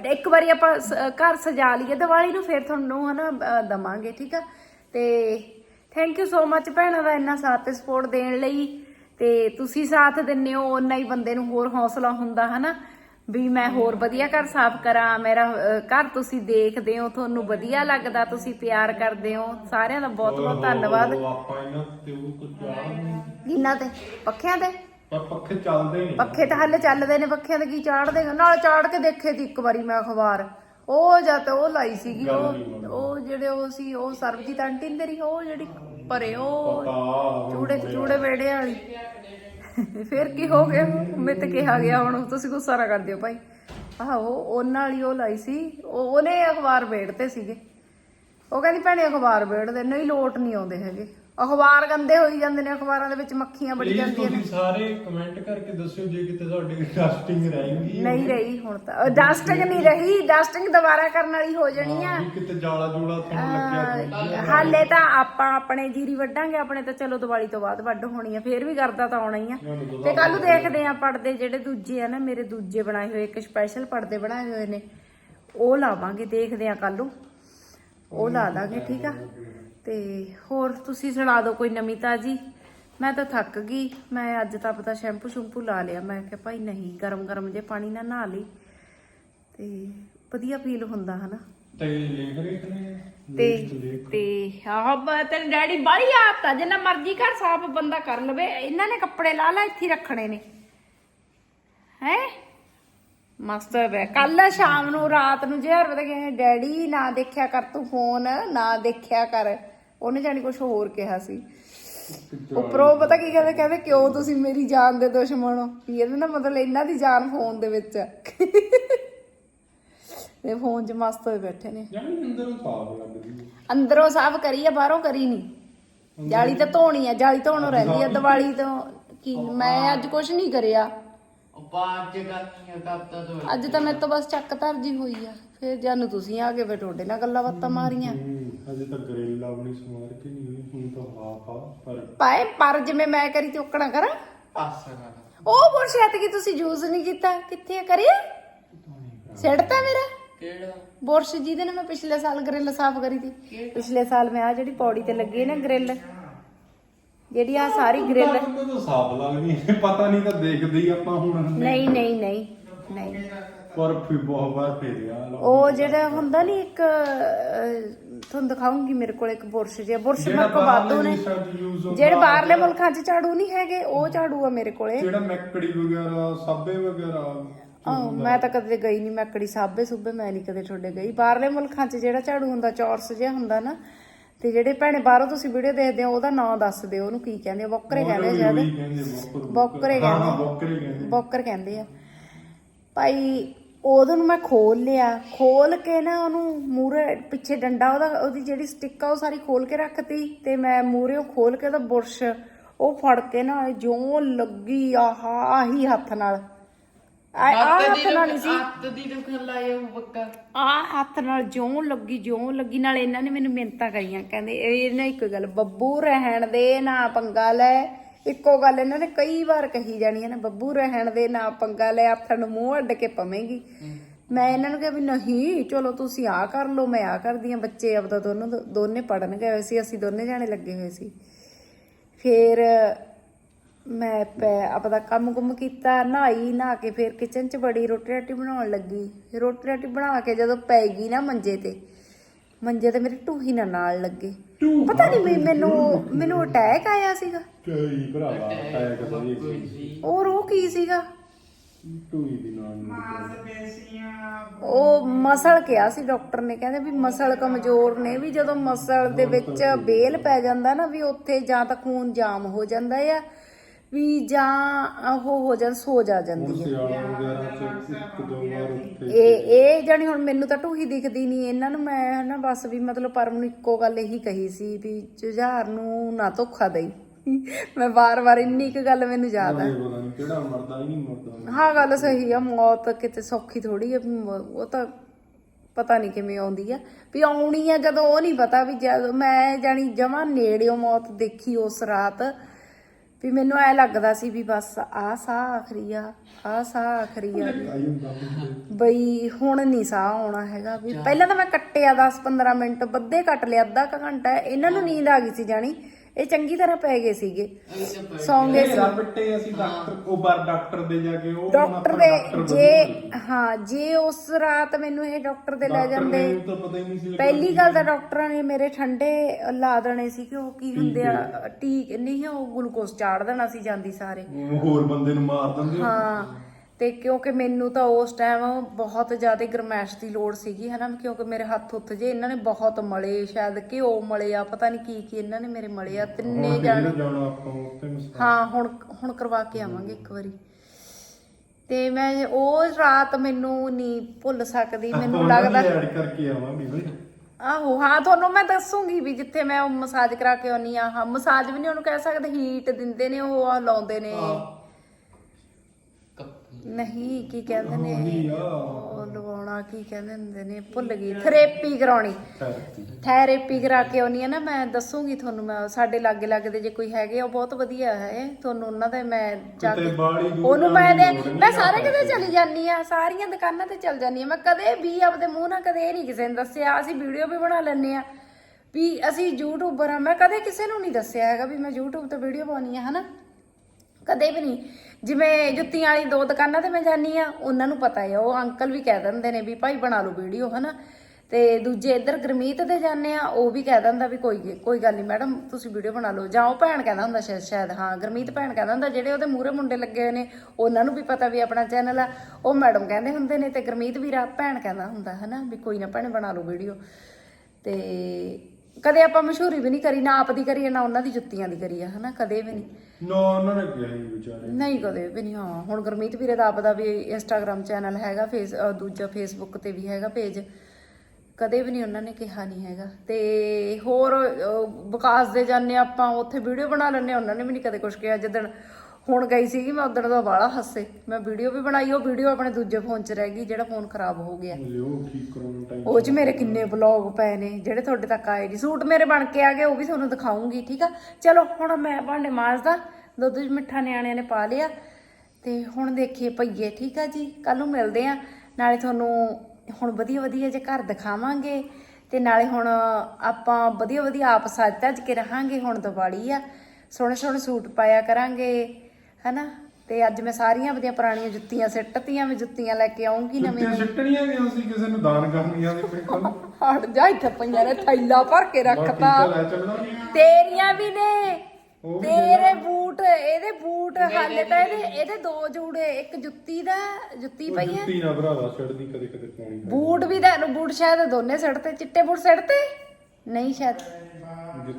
ਇੱਕ ਵਾਰੀ ਆਪਾਂ ਘਰ ਸਜਾ ਲਈਏ ਦੀਵਾਲੀ ਨੂੰ ਫਿਰ ਤੁਹਾਨੂੰ ਹਨਾ ਦਵਾਂਗੇ ਠੀਕ ਆ? ਤੇ ਥੈਂਕ ਯੂ ਸੋ ਮੱਚ ਭੈਣਾਂ ਦਾ ਇੰਨਾ ਸਾਥ ਤੇ ਸਪੋਰਟ ਦੇਣ ਲਈ। ਤੇ ਤੁਸੀਂ ਸਾਥ ਦਿੰਨੇ ਹੋ ਓਨਾ ਹੀ ਬੰਦੇ ਨੂੰ ਹੋਰ ਹੌਸਲਾ ਹੁੰਦਾ ਹਨਾ? ਵੀ ਮੈਂ ਹੋਰ ਵਧੀਆ ਘਰ ਸਾਫ਼ ਕਰਾਂ ਮੇਰਾ ਘਰ ਤੁਸੀਂ ਦੇਖਦੇ ਹੋ ਤੁਹਾਨੂੰ ਵਧੀਆ ਲੱਗਦਾ ਤੁਸੀਂ ਪਿਆਰ ਕਰਦੇ ਹੋ। ਸਾਰਿਆਂ ਦਾ ਬਹੁਤ ਬਹੁਤ ਧੰਨਵਾਦ। ਆਪਾਂ ਇਹਨਾਂ ਤੇ ਉਹ ਕੁਝ ਚਾੜਦੇ ਇਹਨਾਂ ਤੇ ਪੱਖਿਆਂ ਤੇ। ਪਰ ਪੱਖੇ ਚੱਲਦੇ ਨਹੀਂ। ਪੱਖੇ ਤਾਂ ਹੱਲੇ ਚੱਲਦੇ ਨੇ ਪੱਖਿਆਂ ਤੇ ਕੀ ਚਾੜਦੇ ਨਾਲ ਚਾੜ ਕੇ ਦੇਖੇ ਸੀ ਇੱਕ ਵਾਰੀ ਮੈਂ ਅਖਬਾਰ। ਉਹ ਜਦ ਉਹ ਲਾਈ ਸੀਗੀ ਉਹ ਉਹ ਜਿਹੜੇ ਉਹ ਸੀ ਉਹ ਸਰਬਜੀਤ ਆਂਟੀ ਨੀ ਤੇਰੀ ਉਹ ਜਿਹੜੀ ਪਰੇ ਉਹ ਚੂੜੇ ਚੂੜੇ ਵੇੜੇ ਵਾਲੀ। ਫਿਰ ਕੀ ਹੋ ਗਿਆ? ਮੈਂ ਤੇ ਕਿਹਾ ਗਿਆ ਹੁਣ ਤੁਸੀਂ ਗੁੱਸਾ ਨਾ ਕਰ ਦਿਓ ਭਾਈ। ਆਹੋ ਉਹਨਾਂ ਵਾਲੀ ਉਹ ਲਾਈ ਸੀ ਉਹ ਉਹਨੇ ਅਖਬਾਰ ਵੇੜਤੇ ਸੀਗੇ। ਉਹ ਕਹਿੰਦੀ ਭੈਣੇ ਅਖਬਾਰ ਵੇੜਦੇ ਨਹੀਂ ਲੋਟ ਨਹੀਂ ਆਉਂਦੇ ਹੈਗੇ। ਅਖਬਾਰ ਗੰਦੇ ਹੋਈ ਜਾਂਦੇ ਨੇ ਅਖਬਾਰਾਂ ਦੇ ਵਿੱਚ ਮੱਖੀਆਂ ਬੜੀ ਜਾਂਦੀਆਂ ਨੇ। ਤੁਸੀਂ ਸਾਰੇ ਕਮੈਂਟ ਕਰਕੇ ਦੱਸਿਓ ਜੇ ਕਿਤੇ ਤੁਹਾਡੀ ਡਸਟਿੰਗ ਰਹੇਗੀ। ਨਹੀਂ ਰਹੀ ਹੁਣ ਤਾਂ। ਡਸਟਿੰਗ ਨਹੀਂ ਰਹੀ ਡਸਟਿੰਗ ਦੁਬਾਰਾ ਕਰਨ ਵਾਲੀ ਹੋ ਜਾਣੀ ਆ। ਕਿਤੇ ਜਾਲਾ ਜੂਲਾ ਤੁਹਾਨੂੰ ਲੱਗਿਆ। ਅਹ ਹਾਲੇ ਤਾਂ ਆਪਾਂ ਆਪਣੇ ਜੀਰੀ ਵੱਢਾਂਗੇ ਆਪਣੇ ਤਾਂ ਚਲੋ ਦੀਵਾਲੀ ਤੋਂ ਬਾਅਦ ਵੱਢ ਹੋਣੀ ਆ ਫੇਰ ਵੀ ਕਰਦਾ ਤਾਂ ਆਉਣਾ ਹੀ ਆ। ਤੇ ਕੱਲ ਨੂੰ ਦੇਖਦੇ ਆ ਪੜਦੇ ਜਿਹੜੇ ਦੂਜੇ ਆ ਨਾ ਮੇਰੇ ਦੂਜੇ ਬਣਾਏ ਹੋਏ ਇੱਕ ਸਪੈਸ਼ਲ ਪੜਦੇ ਬਣਾਏ ਹੋਏ ਨੇ। ਉਹ ਲਾਵਾਂਗੇ ਦੇਖਦੇ ਆ ਕੱਲ ਨੂੰ। ਉਹ ਲਾ ਦਾਂਗੇ ਠੀਕ ਆ? ਤੇ ਹੋਰ ਤੁਸੀਂ ਸੁਣਾ ਦਿਓ ਕੋਈ ਨਵੀਂ ਤਾਜੀ। ਮੈਂ ਤਾਂ ਥੱਕ ਗਈ। ਮੈਂ ਅੱਜ ਤਾਂ ਪਤਾ ਸ਼ੈਂਪੂ ਸ਼ੈਂਪੂ ਲਾ ਲਿਆ। ਮੈਂ ਕਿਹਾ ਭਾਈ ਨਹੀਂ ਗਰਮ ਗਰਮ ਜੇ ਪਾਣੀ ਨਾਲ ਨਹਾ ਲਈ ਤੇ ਵਧੀਆ ਫੀਲ ਹੁੰਦਾ ਹਨਾ? ਤੇ ਲਿਖ ਰਹੇ ਨੇ ਤੇ। ਤੇ ਆਹ ਬ- ਤੇਰੇ ਡੈਡੀ ਬੜੀ ਆਪ ਤਾਂ ਜਿੰਨਾ ਮਰਜ਼ੀ ਘਰ ਸਾਫ਼ ਬੰਦਾ ਕਰ ਲਵੇ ਇਹਨਾਂ ਨੇ ਕੱਪੜੇ ਲਾ ਲਾ ਇੱਥੇ ਹੀ ਰੱਖਣੇ ਨੇ। ਹੈ? ਮਸਤ ਹੈ ਕੱਲ ਸ਼ਾਮ ਨੂੰ ਰਾਤ ਨੂੰ ਜੇ ਹਰ ਕਿ ਡੈਡੀ ਨਾ ਦੇਖਿਆ ਕਰ ਤੂੰ ਫੋਨ ਨਾ ਦੇਖਿਆ ਕਰ। ਉਹਨੇ ਜਾਨੀ ਕੁਝ ਹੋਰ ਕਿਹਾ ਸੀ। ਉੱਪਰੋਂ ਪਤਾ ਕੀ ਕਹਿੰਦੇ ਕਹਿੰਦੇ ਕਿਉਂ ਤੁਸੀਂ ਮੇਰੀ ਜਾਨ ਦੇ ਦੁਸ਼ਮਣ ਹੋ? ਵੀ ਇਹਦਾ ਨਾ ਮਤਲਬ ਇਹਨਾਂ ਦੀ ਜਾਨ ਫੋਨ ਦੇ ਵਿੱਚ ਇਹ ਫੋਨ 'ਚ ਮਸਤ ਹੋਏ ਬੈਠੇ ਨੇ। ਜਾਨੀ ਅੰਦਰੋਂ ਸਾਫ਼ ਲੱਗਦੀ ਅੰਦਰੋਂ ਸਾਫ਼ ਕਰੀ ਆ ਬਾਹਰੋਂ ਕਰੀ ਨਹੀਂ ਜਾਲੀ ਤਾਂ ਧੋਣੀ ਆ ਜਾਲੀ ਧੋਣੋਂ ਰਹਿੰਦੀ ਆ ਦੀਵਾਲੀ ਤੋਂ ਕੀ ਮੈਂ ਅੱਜ ਕੁਝ ਨਹੀਂ ਕਰਿਆ। ਤੋ ਅੱਜ ਤਾਂ ਮੇਰੇ ਤੋਂ ਬਸ ਚੱਕ ਧਰਜੀ ਹੋਈ ਆ। ਫਿਰ ਜਾਨੂੰ ਤੁਸੀਂ ਆ ਕੇ ਫਿਰ ਤੁਹਾਡੇ ਨਾਲ ਗੱਲਾਂ ਬਾਤਾਂ ਮਾਰੀਆਂ। ਅਜੇ ਤੱਕ ਗਰੇਲ ਆਪਣੀ ਸਮਾਰ ਕੇ ਨਹੀਂ ਹੋਈ ਹੁਣ ਤਾਂ ਹਾਫ ਆ ਪਰ ਪਾਏ ਪਰ ਜਿਵੇਂ ਮੈਂ ਕਰੀ ਤੇ ਓਕਣਾ ਕਰਾਂ। ਪਾਸ ਕਰ। ਉਹ ਬੁਰਸ਼ ਐਤਕੀ ਤੁਸੀਂ ਯੂਜ਼ ਨਹੀਂ ਕੀਤਾ। ਕਿੱਥੇ ਕਰਿਆ ਸਿੱਟਤਾ ਮੇਰਾ। ਕਿਹੜਾ? ਬੁਰਸ਼ ਜਿਹਦੇ ਨਾਲ ਮੈਂ ਪਿਛਲੇ ਸਾਲ ਗ੍ਰਿਲ ਸਾਫ਼ ਕਰੀ ਸੀ। ਪਿਛਲੇ ਸਾਲ ਮੈਂ ਆ ਜਿਹੜੀ ਪੌੜੀ ਤੇ ਲੱਗੀ ਨਾ ਗ੍ਰਿਲ ਜਿਹੜੀ ਆ ਸਾਰੀ ਗ੍ਰਿਲ। ਮੈਨੂੰ ਤਾਂ ਸਾਫ਼ ਲੱਗਦੀ ਹੈ ਪਤਾ ਨਹੀਂ ਤਾਂ ਦੇਖਦੇ ਹੀ ਆਪਾਂ ਹੁਣ। ਨਹੀਂ ਨਹੀਂ ਨਹੀਂ ਨਹੀਂ। ਪਰ ਫਿਰ ਬਹੁਤ ਵਾਰ ਫੇਰਿਆ। ਉਹ ਜਿਹੜਾ ਹੁੰਦਾ ਨਹੀਂ ਇੱਕ ਤੁਹਾਨੂੰ ਦਿਖਾਉਂਗੀ ਮੇਰੇ ਕੋਲ ਇੱਕ ਬੁਰਸ਼ ਜਿਹਾ। ਬੁਰਸ਼ ਮੇਰੇ ਕੋਲ ਵਾਧੂ ਨੇ। ਜਿਹੜੇ ਬਾਹਰਲੇ ਮੁਲਕਾਂ 'ਚ ਝਾੜੂ ਨਹੀਂ ਹੈਗੇ ਉਹ ਝਾੜੂ ਆ ਮੇਰੇ ਕੋਲੇ। ਜਿਹੜਾ ਮੈਕੜੀ ਵਗੈਰਾ ਸਾਬੇ ਵਗੈਰਾ ਆਹ, ਮੈਂ ਤਾਂ ਕਦੇ ਗਈ ਨਹੀਂ ਮੈਂ ਕੜੀ ਸਾਬੇ ਸੁਬੇ ਮੈਂ ਨਹੀਂ ਕਦੇ ਤੁਹਾਡੇ ਗਈ। ਬਾਹਰਲੇ ਮੁਲਕਾਂ 'ਚ ਜਿਹੜਾ ਝਾੜੂ ਹੁੰਦਾ ਚੌਰਸ ਜਿਹਾ ਹੁੰਦਾ ਨਾ ਤੇ ਜਿਹੜੇ ਭੈਣੇ ਬਾਹਰੋਂ ਤੁਸੀਂ ਵੀਡੀਓ ਦੇਖਦੇ ਹੋ ਉਹਦਾ ਨਾਮ ਦੱਸ ਦਿਓ ਉਹਨੂੰ ਕੀ ਕਹਿੰਦੇ ਆ? ਬੋਕਰੇ ਕਹਿੰਦੇ ਸ਼ਾਇਦ। ਕਹਿੰਦੇ। ਬੋਕਰੇ। ਕਹਿੰਦੇ ਬੋਕਰ ਕਹਿੰਦੇ ਆ। ਭਾਈ ਉਦੋਂ ਨੂੰ ਮੈਂ ਖੋਲ ਲਿਆ। ਖੋਲ ਕੇ ਨਾ ਉਹਨੂੰ ਮੂਰੇ ਪਿੱਛੇ ਡੰਡਾ ਉਹਦਾ ਉਹਦੀ ਜਿਹੜੀ ਸਟਿੱਕ ਆ ਉਹ ਸਾਰੀ ਖੋਲ ਕੇ ਰੱਖਤੀ ਤੇ ਮੈਂ ਮੂਰੇ ਖੋਲ ਕੇ ਉਹਦਾ ਬੁਰਸ਼ ਉਹ ਫੜ ਕੇ ਨਾ ਜਿਉਂ ਲੱਗੀ ਆਹ ਆਹੀ ਹੱਥ ਨਾਲ। ਆ ਹੱਥ ਨਾਲ ਨਹੀਂ ਸੀ। ਹੱਥ ਦੀ ਦੁਕਾਨ ਲਾਏ ਉਹ ਬੱਕਾ। ਆ ਹੱਥ ਨਾਲ ਜਿਉਂ ਲੱਗੀ ਜਿਉਂ ਲੱਗੀ। ਨਾਲ ਇਹਨਾਂ ਨੇ ਮੈਨੂੰ ਮਿੰਤਾ ਕਰੀਆਂ। ਕਹਿੰਦੇ ਇਹ ਨਾ ਇੱਕ ਗੱਲ ਬੱਬੂ ਰਹਿਣ ਦੇ ਨਾ ਪੰਗਾ ਲੈ। ਇੱਕੋ ਗੱਲ ਇਹਨਾਂ ਨੇ ਕਈ ਵਾਰ ਕਹੀ ਜਾਣੀ ਹੈ ਨਾ ਬੱਬੂ ਰਹਿਣ ਦੇ ਨਾ ਪੰਗਾ ਲੈ ਹੱਥ ਨੂੰ ਮੂੰਹ ਅੱਡ ਕੇ ਪਵੇਂਗੀ। ਮੈਂ ਇਹਨਾਂ ਨੂੰ ਕਿਹਾ ਵੀ ਨਹੀਂ ਚਲੋ ਤੁਸੀਂ ਆ ਕਰ ਲਓ ਮੈਂ ਆ ਕਰਦੀ ਆ ਬੱਚੇ ਆਪਦਾ ਦੋਨੋਂ ਦੋਨੇ ਪੜਨ ਗਏ ਹੋਏ ਸੀ ਅਸੀਂ ਦੋਨੇ ਜਾਣੇ ਲੱਗੇ ਹੋਏ ਸੀ। ਫਿਰ ਮੈਂ ਆਪਦਾ ਕੰਮ ਕੁੰਮ ਕੀਤਾ ਨਹਾਈ ਨਹਾ ਕੇ ਫਿਰ ਕਿਚਨ 'ਚ ਬੜੀ ਰੋਟੀ ਰਾਟੀ ਬਣਾਉਣ ਲੱਗੀ। ਰੋਟੀ ਰਾਟੀ ਬਣਾ ਕੇ ਜਦੋਂ ਪੈ ਗਈ ਨਾ ਮੰਜੇ ਤੇ ਮੰਜੇ ਤੇ ਮੇਰੀ ਟੂਹੀ ਨਾਲ ਨਾਲ ਲੱਗੇ। ਪਤਾ ਨਹੀਂ ਵੀ ਮੈਨੂੰ ਮੈਨੂੰ ਅਟੈਕ ਆਇਆ ਸੀਗਾ। ਕਈ ਭਰਾਵਾ ਟੈਕ ਸਹੀ ਔਰ ਉਹ ਕੀ ਸੀਗਾ? ਟੂਈ ਦੀ ਨਾਲ ਉਹ ਮਸਲ ਕਿਹਾ ਸੀ ਡਾਕਟਰ ਨੇ ਕਹਿੰਦੇ ਵੀ ਮਸਲ ਕਮਜ਼ੋਰ ਨੇ ਵੀ ਜਦੋਂ ਮਸਲ ਦੇ ਵਿੱਚ ਬੇਲ ਪੈ ਜਾਂਦਾ ਨਾ ਵੀ ਉੱਥੇ ਜਾਂ ਤਾਂ ਖੂਨ ਜਾਮ ਹੋ ਜਾਂਦਾ ਆ ਵੀ ਜਾਂ ਉਹ ਹੋ ਜਾਂ ਸੋਜ ਆ ਜਾਂਦੀ ਹੈ। ਸਿਆਲਾ ਵਗੈਰਾ ਚ ਇੱਕ ਦੋ ਵਾਰ ਉੱਥੇ ਇਹ ਇਹ ਜਾਨੀ ਹੁਣ ਮੈਨੂੰ ਤਾਂ ਢੂਹੀ ਦਿਖਦੀ ਨਹੀਂ ਇਹਨਾਂ ਨੂੰ ਮੈਂ ਨਾ ਬਸ ਵੀ ਮਤਲਬ ਪਰਮ ਨੂੰ ਇੱਕੋ ਗੱਲ ਇਹੀ ਕਹੀ ਸੀ ਵੀ ਜੁਝਾਰ ਨੂੰ ਨਾ ਧੋਖਾ ਦੇਈ। ਮੈਂ ਵਾਰ-ਵਾਰ ਇੰਨੀ ਕੁ ਗੱਲ ਮੈਨੂੰ ਯਾਦ ਆ। ਇਹ ਪਤਾ ਨਹੀਂ ਕਿਹੜਾ ਮਰਦਾ ਹੀ ਨਹੀਂ ਮਰਦਾ। ਹਾਂ ਗੱਲ ਸਹੀ ਆ ਮੌਤ ਕਿਤੇ ਸੌਖੀ ਥੋੜੀ ਆ ਮ- ਉਹ ਤਾਂ ਪਤਾ ਨਹੀਂ ਕਿਵੇਂ ਆਉਂਦੀ ਆ। ਵੀ ਆਉਣੀ ਆ ਜਦੋਂ ਉਹ ਨਹੀਂ ਪਤਾ ਵੀ ਜਦ ਮੈਂ ਜਾਨੀ ਜਮਾ ਨੇੜਿਓ ਮੌਤ ਦੇਖੀ ਉਸ ਰਾਤ ਵੀ ਮੈਨੂੰ ਐ ਲੱਗਦਾ ਸੀ ਵੀ ਬਸ ਆ ਸਾਹ ਆਖਰੀ ਆ ਆ ਸਾਹ ਆਖਰੀ ਆ। ਬਈ ਹੁਣ ਨਹੀਂ ਸਾਹ ਆਉਣਾ ਹੈਗਾ ਵੀ। ਪਹਿਲਾਂ ਤਾਂ ਮੈਂ ਕੱਟਿਆ 10-15 ਮਿੰਟ ਬੱਦੇ ਕੱਟ ਲਿਆ ਅੱਧਾ ਕੁ ਘੰਟਾ। ਇਹਨਾਂ ਨੂੰ ਨੀਂਦ ਆ ਗਈ ਸੀ ਜਾਣੀ। ਇਹ ਚੰਗੀ ਤਰ੍ਹਾਂ ਪੈ ਗਏ ਸੀਗੇ। ਸੌਂਗੇ ਸੀ। ਰੱਬ ਬੱਟੇ ਅਸੀਂ ਡਾਕਟਰ ਉਹ ਬਾਰ ਡਾਕਟਰ ਦੇ ਜਾ ਕੇ ਉਹ ਡਾਕਟਰ ਦੇ ਜੇ ਹਾਂ ਜੇ ਉਸ ਰਾਤ ਮੈਨੂੰ ਇਹ ਡਾਕਟਰ ਦੇ ਲੈ ਜਾਂਦੇ। ਸੀ ਪਹਿਲੀ ਗੱਲ ਤਾਂ ਡਾਕਟਰਾਂ ਨੇ ਮੇਰੇ ਠੰਡੇ ਲਾ ਦੇਣੇ ਸੀ ਕਿ ਉਹ ਕੀ ਹੁੰਦੇ ਆ ਟੀਕ ਨਹੀਂ ਉਹ ਗਲੂਕੋਸ ਚਾੜ ਦੇਣਾ ਸੀ ਜਾਂਦੀ ਸਾਰੇ। ਹੋਰ ਬੰਦੇ ਨੂੰ ਮਾਰ ਦਿੰਦੇ ਹਾਂ। ਤੇ ਕਿਉਂਕਿ ਮੈਨੂੰ ਤਾਂ ਉਸ ਟਾਈਮ ਬਹੁਤ ਜ਼ਿਆਦਾ ਗਰਮੈਸ਼ ਦੀ ਲੋੜ ਸੀਗੀ ਹਨਾ ਕਿਉਂਕਿ ਮੇਰੇ ਹੱਥ ਉੱਤ ਜੇ ਇਹਨਾਂ ਨੇ ਬਹੁਤ ਮਲੇ ਸ਼ਾਇਦ ਘਿਓ ਮਲੇ ਆ ਪਤਾ ਨਹੀਂ ਕੀ ਕੀ ਇਹਨਾਂ ਨੇ ਮੇਰੇ ਮਲੇ ਆ ਤਿੰਨੇ ਜਾਣੇ ਉੱਥੇ ਹਾਂ ਹੁਣ ਹੁਣ ਕਰਵਾ ਕੇ ਆਵਾਂਗੇ ਇੱਕ ਵਾਰੀ। ਤੇ ਮੈਂ ਉਹ ਰਾਤ ਮੈਨੂੰ ਨਹੀਂ ਭੁੱਲ ਸਕਦੀ ਮੈਨੂੰ ਲੱਗਦਾ ਐਡ ਕਰਕੇ ਆਵਾਂਗੇ ਬਈ। ਆਹੋ ਹਾਂ ਤੁਹਾਨੂੰ ਮੈਂ ਦੱਸੂਗੀ ਵੀ ਜਿੱਥੇ ਮੈਂ ਉਹ ਮਸਾਜ ਕਰਾ ਕੇ ਆਉਣੀ ਆ ਹਾਂ ਮਸਾਜ ਵੀ ਨਹੀਂ ਉਹਨੂੰ ਕਹਿ ਸਕਦੇ ਹੀਟ ਦਿੰਦੇ ਨੇ ਉਹ ਲਾਉਂਦੇ ਨੇ। ਨਹੀਂ ਕੀ ਕਹਿੰਦੇ ਨੇ? ਉਹੀ ਲਵਾਉਣਾ ਕੀ ਕਹਿੰਦੇ ਹੁੰਦੇ ਨੇ? ਭੁੱਲ ਗਈ। ਥੈਰੇਪੀ ਕਰਾਉਣੀ। ਥੈਰੇਪੀ। ਕਰਾ ਕੇ ਆਉਣੀ ਆ ਨਾ ਮੈਂ ਦੱਸੂਗੀ ਤੁਹਾਨੂੰ ਮੈਂ ਸਾਡੇ ਲਾਗੇ ਲਾਗੇ ਦੇ ਜੇ ਕੋਈ ਹੈਗੇ ਉਹ ਬਹੁਤ ਵਧੀਆ ਹੈ। ਤੁਹਾਨੂੰ ਉਹਨਾਂ ਦਾ ਮੈਂ ਜਾ ਕੇ ਉਹਨੂੰ ਮੈਂ ਦੀ ਮੈਂ ਸਾਰੇ ਕਿਤੇ ਚਲੀ ਜਾਂਦੀ ਆ ਸਾਰੀਆਂ ਦੁਕਾਨਾਂ ਤੇ ਚਲ ਜਾਂਦੀ ਆ। ਮੈਂ ਕਦੇ ਵੀ ਆਪਦੇ ਮੂੰਹ ਨਾਲ ਕਦੇ ਇਹ ਨਹੀਂ ਕਿਸੇ ਨੂੰ ਦੱਸਿਆ ਅਸੀਂ ਵੀਡੀਓ ਵੀ ਬਣਾ ਲੈਂਦੇ ਆ ਵੀ ਅਸੀਂ ਯੂਟਿਊਬਰ ਆ। ਮੈਂ ਕਦੇ ਕਿਸੇ ਨੂੰ ਨਹੀਂ ਦੱਸਿਆ ਹੈਗਾ ਵੀ ਮੈਂ YouTube ਤੇ ਵੀਡੀਓ ਪਾਉਣੀ ਆ ਹਨਾ? ਕਦੇ ਵੀ ਨਹੀਂ। ਜਿਵੇਂ ਜੁੱਤੀਆਂ ਵਾਲੀ ਦੋ ਦੁਕਾਨਾਂ ਤੇ ਮੈਂ ਜਾਨੀ ਆ ਉਹਨਾਂ ਨੂੰ ਪਤਾ ਹੈ ਉਹ ਅੰਕਲ ਵੀ ਕਹਿ ਦਿੰਦੇ ਨੇ ਵੀ ਭਾਈ ਬਣਾ ਲਓ ਵੀਡੀਓ, ਹਨਾ। ਤੇ ਦੂਜੇ ਇੱਧਰ ਗਰਮੀਤ ਦੇ ਜਾਂਦੇ ਆ ਉਹ ਵੀ ਕਹਿ ਦਿੰਦਾ ਵੀ ਕੋਈ ਕੋਈ ਗੱਲ ਨਹੀਂ ਮੈਡਮ, ਤੁਸੀਂ ਵੀਡੀਓ ਬਣਾ ਲਓ। ਜਾਂ ਉਹ ਭੈਣ ਕਹਿੰਦਾ ਹੁੰਦਾ ਸ਼ਾਇਦ ਸ਼ਾਇਦ, ਹਾਂ, ਗਰਮੀਤ ਭੈਣ ਕਹਿੰਦਾ ਹੁੰਦਾ, ਜਿਹੜੇ ਉਹਦੇ ਮੂਹਰੇ ਮੁੰਡੇ ਲੱਗੇ ਹੋਏ ਨੇ, ਉਹਨਾਂ ਨੂੰ ਵੀ ਪਤਾ ਵੀ ਆਪਣਾ ਚੈਨਲ ਆ। ਉਹ ਮੈਡਮ ਕਹਿੰਦੇ ਹੁੰਦੇ ਨੇ ਤੇ ਗਰਮੀਤ ਵੀਰਾ ਭੈਣ ਕਹਿੰਦਾ ਹੁੰਦਾ, ਹਨਾ, ਵੀ ਕੋਈ ਨਾ ਭੈਣੇ ਬਣਾ ਲਓ ਵੀਡੀਓ। ਤੇ ਕਦੇ ਆਪਾਂ ਮਸ਼ਹੂਰੀ ਵੀ ਨਹੀਂ ਕਰੀ ਨਾ ਆਪ ਦੀ ਕਰੀ ਨਾ ਉਹਨਾਂ ਦੀ ਜੁੱਤੀਆਂ ਦੀ ਕਰੀ ਆ ਹਨਾ? ਕਦੇ ਵੀ ਨਹੀਂ। ਨੋ ਉਹਨਾਂ ਨੇ ਕਿਹਾ ਹੀ ਵਿਚਾਰੇ। ਨਹੀਂ ਕਦੇ ਵੀ ਨਹੀਂ ਹਾਂ। ਹੁਣ ਗੁਰਮੀਤ ਵੀਰੇ ਦਾ ਆਪਦਾ ਵੀ ਇੰਸਟਾਗ੍ਰam ਚੈਨਲ ਹੈਗਾ ਫੇਸ ਅਹ ਦੂਜਾ ਫੇਸਬੁੱਕ ਤੇ ਵੀ ਹੈਗਾ ਪੇਜ ਕਦੇ ਵੀ ਨਹੀਂ ਉਹਨਾਂ ਨੇ ਕਿਹਾ ਨਹੀਂ ਹੈਗਾ। ਤੇ ਹੋਰ ਅਹ, ਵਿਕਾਸ ਦੇ ਜਾਣੇ ਆਪਾਂ ਉੱਥੇ ਵੀਡੀਓ ਬਣਾ ਲੈਣੇ ਉਹਨਾਂ ਨੇ ਵੀ ਨਹੀਂ ਕਦੇ ਕੁਝ ਕਿਹਾ। ਜਦੋਂ ਹੁਣ ਗਈ ਸੀਗੀ ਮੈਂ ਉਦੋਂ ਦਾ ਵਾਲਾ ਹੱਸੇ। ਮੈਂ ਵੀਡੀਓ ਵੀ ਬਣਾਈ ਉਹ ਵੀਡੀਓ ਆਪਣੇ ਦੂਜੇ ਫੋਨ 'ਚ ਰਹਿ ਗਈ ਜਿਹੜਾ ਫੋਨ ਖਰਾਬ ਹੋ ਗਿਆ। ਲਿਓ ਠੀਕ ਕਰਾਉਣ ਟਾਈਮ ਉਹ 'ਚ ਮੇਰੇ ਕਿੰਨੇ ਵਲੌਗ ਪਏ ਨੇ ਜਿਹੜੇ ਤੁਹਾਡੇ ਤੱਕ ਆਏ ਨਹੀਂ ਸੂਟ ਮੇਰੇ ਬਣ ਕੇ ਆ ਗਏ ਉਹ ਵੀ ਤੁਹਾਨੂੰ ਦਿਖਾਉਂਗੀ ਠੀਕ ਆ? ਚਲੋ ਹੁਣ ਮੈਂ ਭਾਂਡੇ ਮਾਂਜਦਾ ਦੁੱਧ 'ਚ ਮਿੱਠਾ ਨਿਆਣਿਆਂ ਨੇ ਪਾ ਲਿਆ। ਤੇ ਹੁਣ ਦੇਖੀਏ ਭਈਏ ਠੀਕ ਆ ਜੀ? ਕੱਲ ਨੂੰ ਮਿਲਦੇ ਆ। ਨਾਲੇ ਤੁਹਾਨੂੰ ਹੁਣ ਵਧੀਆ ਵਧੀਆ ਜੇ ਘਰ ਦਿਖਾਵਾਂਗੇ ਤੇ ਨਾਲੇ ਹੁਣ ਆਪਾਂ ਵਧੀਆ ਵਧੀਆ ਆਪ ਸੱਜ ਧੱਜ ਕੇ ਰਹਾਂਗੇ ਹੁਣ ਦੀਵਾਲੀ ਆ। ਸੋਹਣੇ ਸੋਹਣੇ ਸੂਟ ਪਾਇਆ ਕਰਾਂਗੇ। ਹਨਾ? ਤੇ ਅੱਜ ਮੈਂ ਸਾਰੀਆਂ ਆਪਣੀਆਂ ਪੁਰਾਣੀਆਂ ਜੁੱਤੀਆਂ ਸਿੱਟਤੀਆਂ ਮੈਂ ਜੁੱਤੀਆਂ ਲੈ ਕੇ ਆਉਂਗੀ ਨਵੀਆਂ ਜੁੱਤੀਆਂ ਸਿੱਟਣੀਆਂ ਨਹੀਂ ਅਸੀਂ ਕਿਸੇ ਨੂੰ ਦਾਨ ਕਰਨੀਆਂ ਨੇ ਆਪਣੇ ਕੋਲ ਹਟ ਜਾ ਇੱਥੇ ਪਈਆਂ ਨੇ ਥੈਲਾ ਭਰ ਕੇ ਰੱਖਤਾ ਤੇਰੀਆਂ ਵੀ ਨੇ। ਤੇਰੇ ਬੂਟ ਇਹਦੇ ਬੂਟ ਹਾਲੇ ਤਾਂ ਇਹਦੇ ਇਹਦੇ ਦੋ ਜੂੜੇ ਇੱਕ ਜੁੱਤੀ ਦਾ ਜੁੱਤੀ ਪਈ ਹੈ। ਜੁੱਤੀ ਨਾ ਭਰਾਵਾ ਛੱਡਦੀ ਕਦੇ ਕਦੇ ਪਾਉਣੀ ਬੂਟ ਵੀ ਦਾ ਬੂਟ ਸ਼ਾਇਦ ਦੋਨੇ ਤੇ ਚਿੱਟੇ ਬੂਟ ਸਿਰ ਤੇ ਨਹੀਂ ਸ਼ਾਇਦ।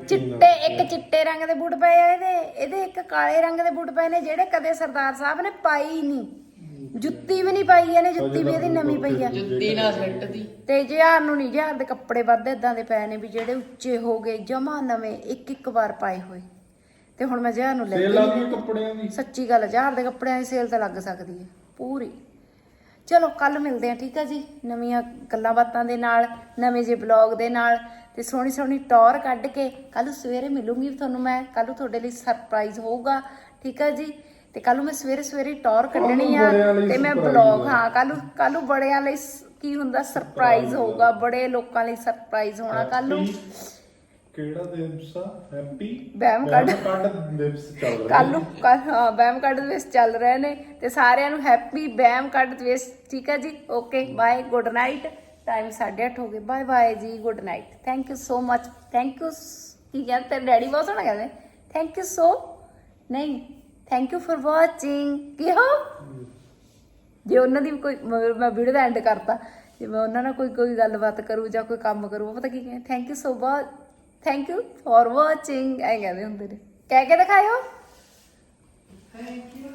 ਚਿੱਟੇ ਇੱਕ ਚਿੱਟੇ ਰੰਗ ਦੇ ਬੂਟ ਪਏ ਆ ਇਹਦੇ। ਇਹਦੇ ਇੱਕ ਕਾਲੇ ਰੰਗ ਦੇ ਬੂਟ ਪਏ ਨੇ ਜਿਹੜੇ ਕਦੇ ਸਰਦਾਰ ਸਾਹਿਬ ਨੇ ਪਾਈ ਨਹੀਂ। ਜੁੱਤੀ ਵੀ ਨਹੀਂ ਪਾਈ ਇਹਨੇ ਜੁੱਤੀ ਵੀ ਇਹਦੀ ਨਵੀਂ ਪਈ ਆ। ਜੁੱਤੀ ਨਾ ਸੱਟਦੀ। ਤੇ ਜਿਹਾਰ ਨੂੰ ਨਹੀਂ ਜਿਹਾਰ ਦੇ ਕੱਪੜੇ ਵੱਧ ਇਦਾਂ ਦੇ ਪਏ ਨੇ ਵੀ ਜਿਹੜੇ ਉੱਚੇ ਹੋ ਗਏ ਜਮਾ ਨਵੇਂ ਇੱਕ ਇੱਕ ਵਾਰ ਪਾਏ ਹੋਏ। ਤੇ ਹੁਣ ਮੈਂ ਜਿਹਾਰ ਨੂੰ ਲੈ ਸੇਲ ਕੇ ਲੱਗ ਗਈ ਕੱਪੜਿਆਂ ਦੀ। ਸੱਚੀ ਗੱਲ ਜਿਹਾਰ ਦੇ ਕੱਪੜਿਆਂ ਦੀ ਸੇਲ ਤਾਂ ਲੱਗ ਸਕਦੀ ਹੈ ਪੂਰੀ। ਚਲੋ ਕੱਲ ਮਿਲਦੇ ਆ ਠੀਕ ਆ ਜੀ? ਨਵੀਆਂ ਗੱਲਾਂ ਬਾਤਾਂ ਦੇ ਨਾਲ ਨਵੇਂ ਜਿਹੇ ਬਲੌਗ ਦੇ ਨਾਲ। ਤੇ ਸੋਹਣੀ ਸੋਹਣੀ ਟੌਰ ਕੱਢ ਕੇ ਕੱਲ ਸਵੇਰੇ ਮਿਲੂੰਗੀ ਤੁਹਾਨੂੰ ਮੈਂ ਕੱਲ ਤੁਹਾਡੇ ਲਈ ਸਰਪ੍ਰਾਈਜ਼ ਹੋਊਗਾ ਠੀਕ ਆ ਜੀ? ਤੇ ਕੱਲ ਮੈਂ ਸਵੇਰੇ ਸਵੇਰੇ ਟੌਰ ਕੱਢਣੀ ਆ ਤੇ ਮੈਂ ਬਲੌਗ ਆ। ਹਾਂ ਕੱਲ ਕੱਲ ਬੜਿਆਂ ਲਈ ਕੀ ਹੁੰਦਾ ਸਰਪ੍ਰਾਈਜ਼ ਹੋਊਗਾ ਬੜੇ ਲੋਕਾਂ ਲਈ ਸਰਪ੍ਰਾਈਜ਼ ਹੋਣਾ ਕੱਲ ਨੂੰ। ਕਿਹੜਾ ਦਿਵਸ ਆ? ਹੈਪੀ ਕੱਢ। ਕੱਢ ਦਿਵਸ ਚੱਲ ਰਿਹਾ ਕੱਲ ਨੂੰ। ਕੱਲ ਹਾਂ ਬੈਮ ਕੱਢ ਦਿਵਸ ਚੱਲ ਰਹੇ ਨੇ ਤੇ ਸਾਰਿਆਂ ਨੂੰ ਹੈਪੀ ਬੈਮ ਕੱਢ ਦਿਵਸ ਠੀਕ ਹੈ ਜੀ? Okay bye good night time 8:30 ਹੋ ਗਏ। ਬਾਏ ਬਾਏ ਜੀ good night thank you so much thank you ਕੀ ਕਹਿੰਦੇ ਤੇਰੇ ਡੈਡੀ ਬਹੁਤ ਸੋਹਣਾ ਕਹਿੰਦੇ। ਥੈਂਕ ਯੂ ਸੋ ਨਹੀਂ ਥੈਂਕ ਯੂ ਫॉर ਵਾਚਿੰਗ ਕੀ ਹੋ? ਜੇ ਉਹਨਾਂ ਦੀ ਵੀ ਕੋਈ ਮੈਂ ਵੀਡੀਓ ਦਾ ਐਂਡ ਕਰਤਾ। ਜੇ ਮੈਂ ਉਹਨਾਂ ਨਾਲ ਕੋਈ ਕੋਈ ਗੱਲਬਾਤ ਕਰੂ ਜਾਂ ਕੋਈ ਕੰਮ ਕਰੂ, ਉਹ ਪਤਾ ਕੀ ਕਹਿੰਦੇ thank you so much thank you for watching ਐਂ ਕਹਿੰਦੇ ਹੁੰਦੇ ਨੇ। ਕਹਿ ਕੇ ਦਿਖਾਇਓ। Thank you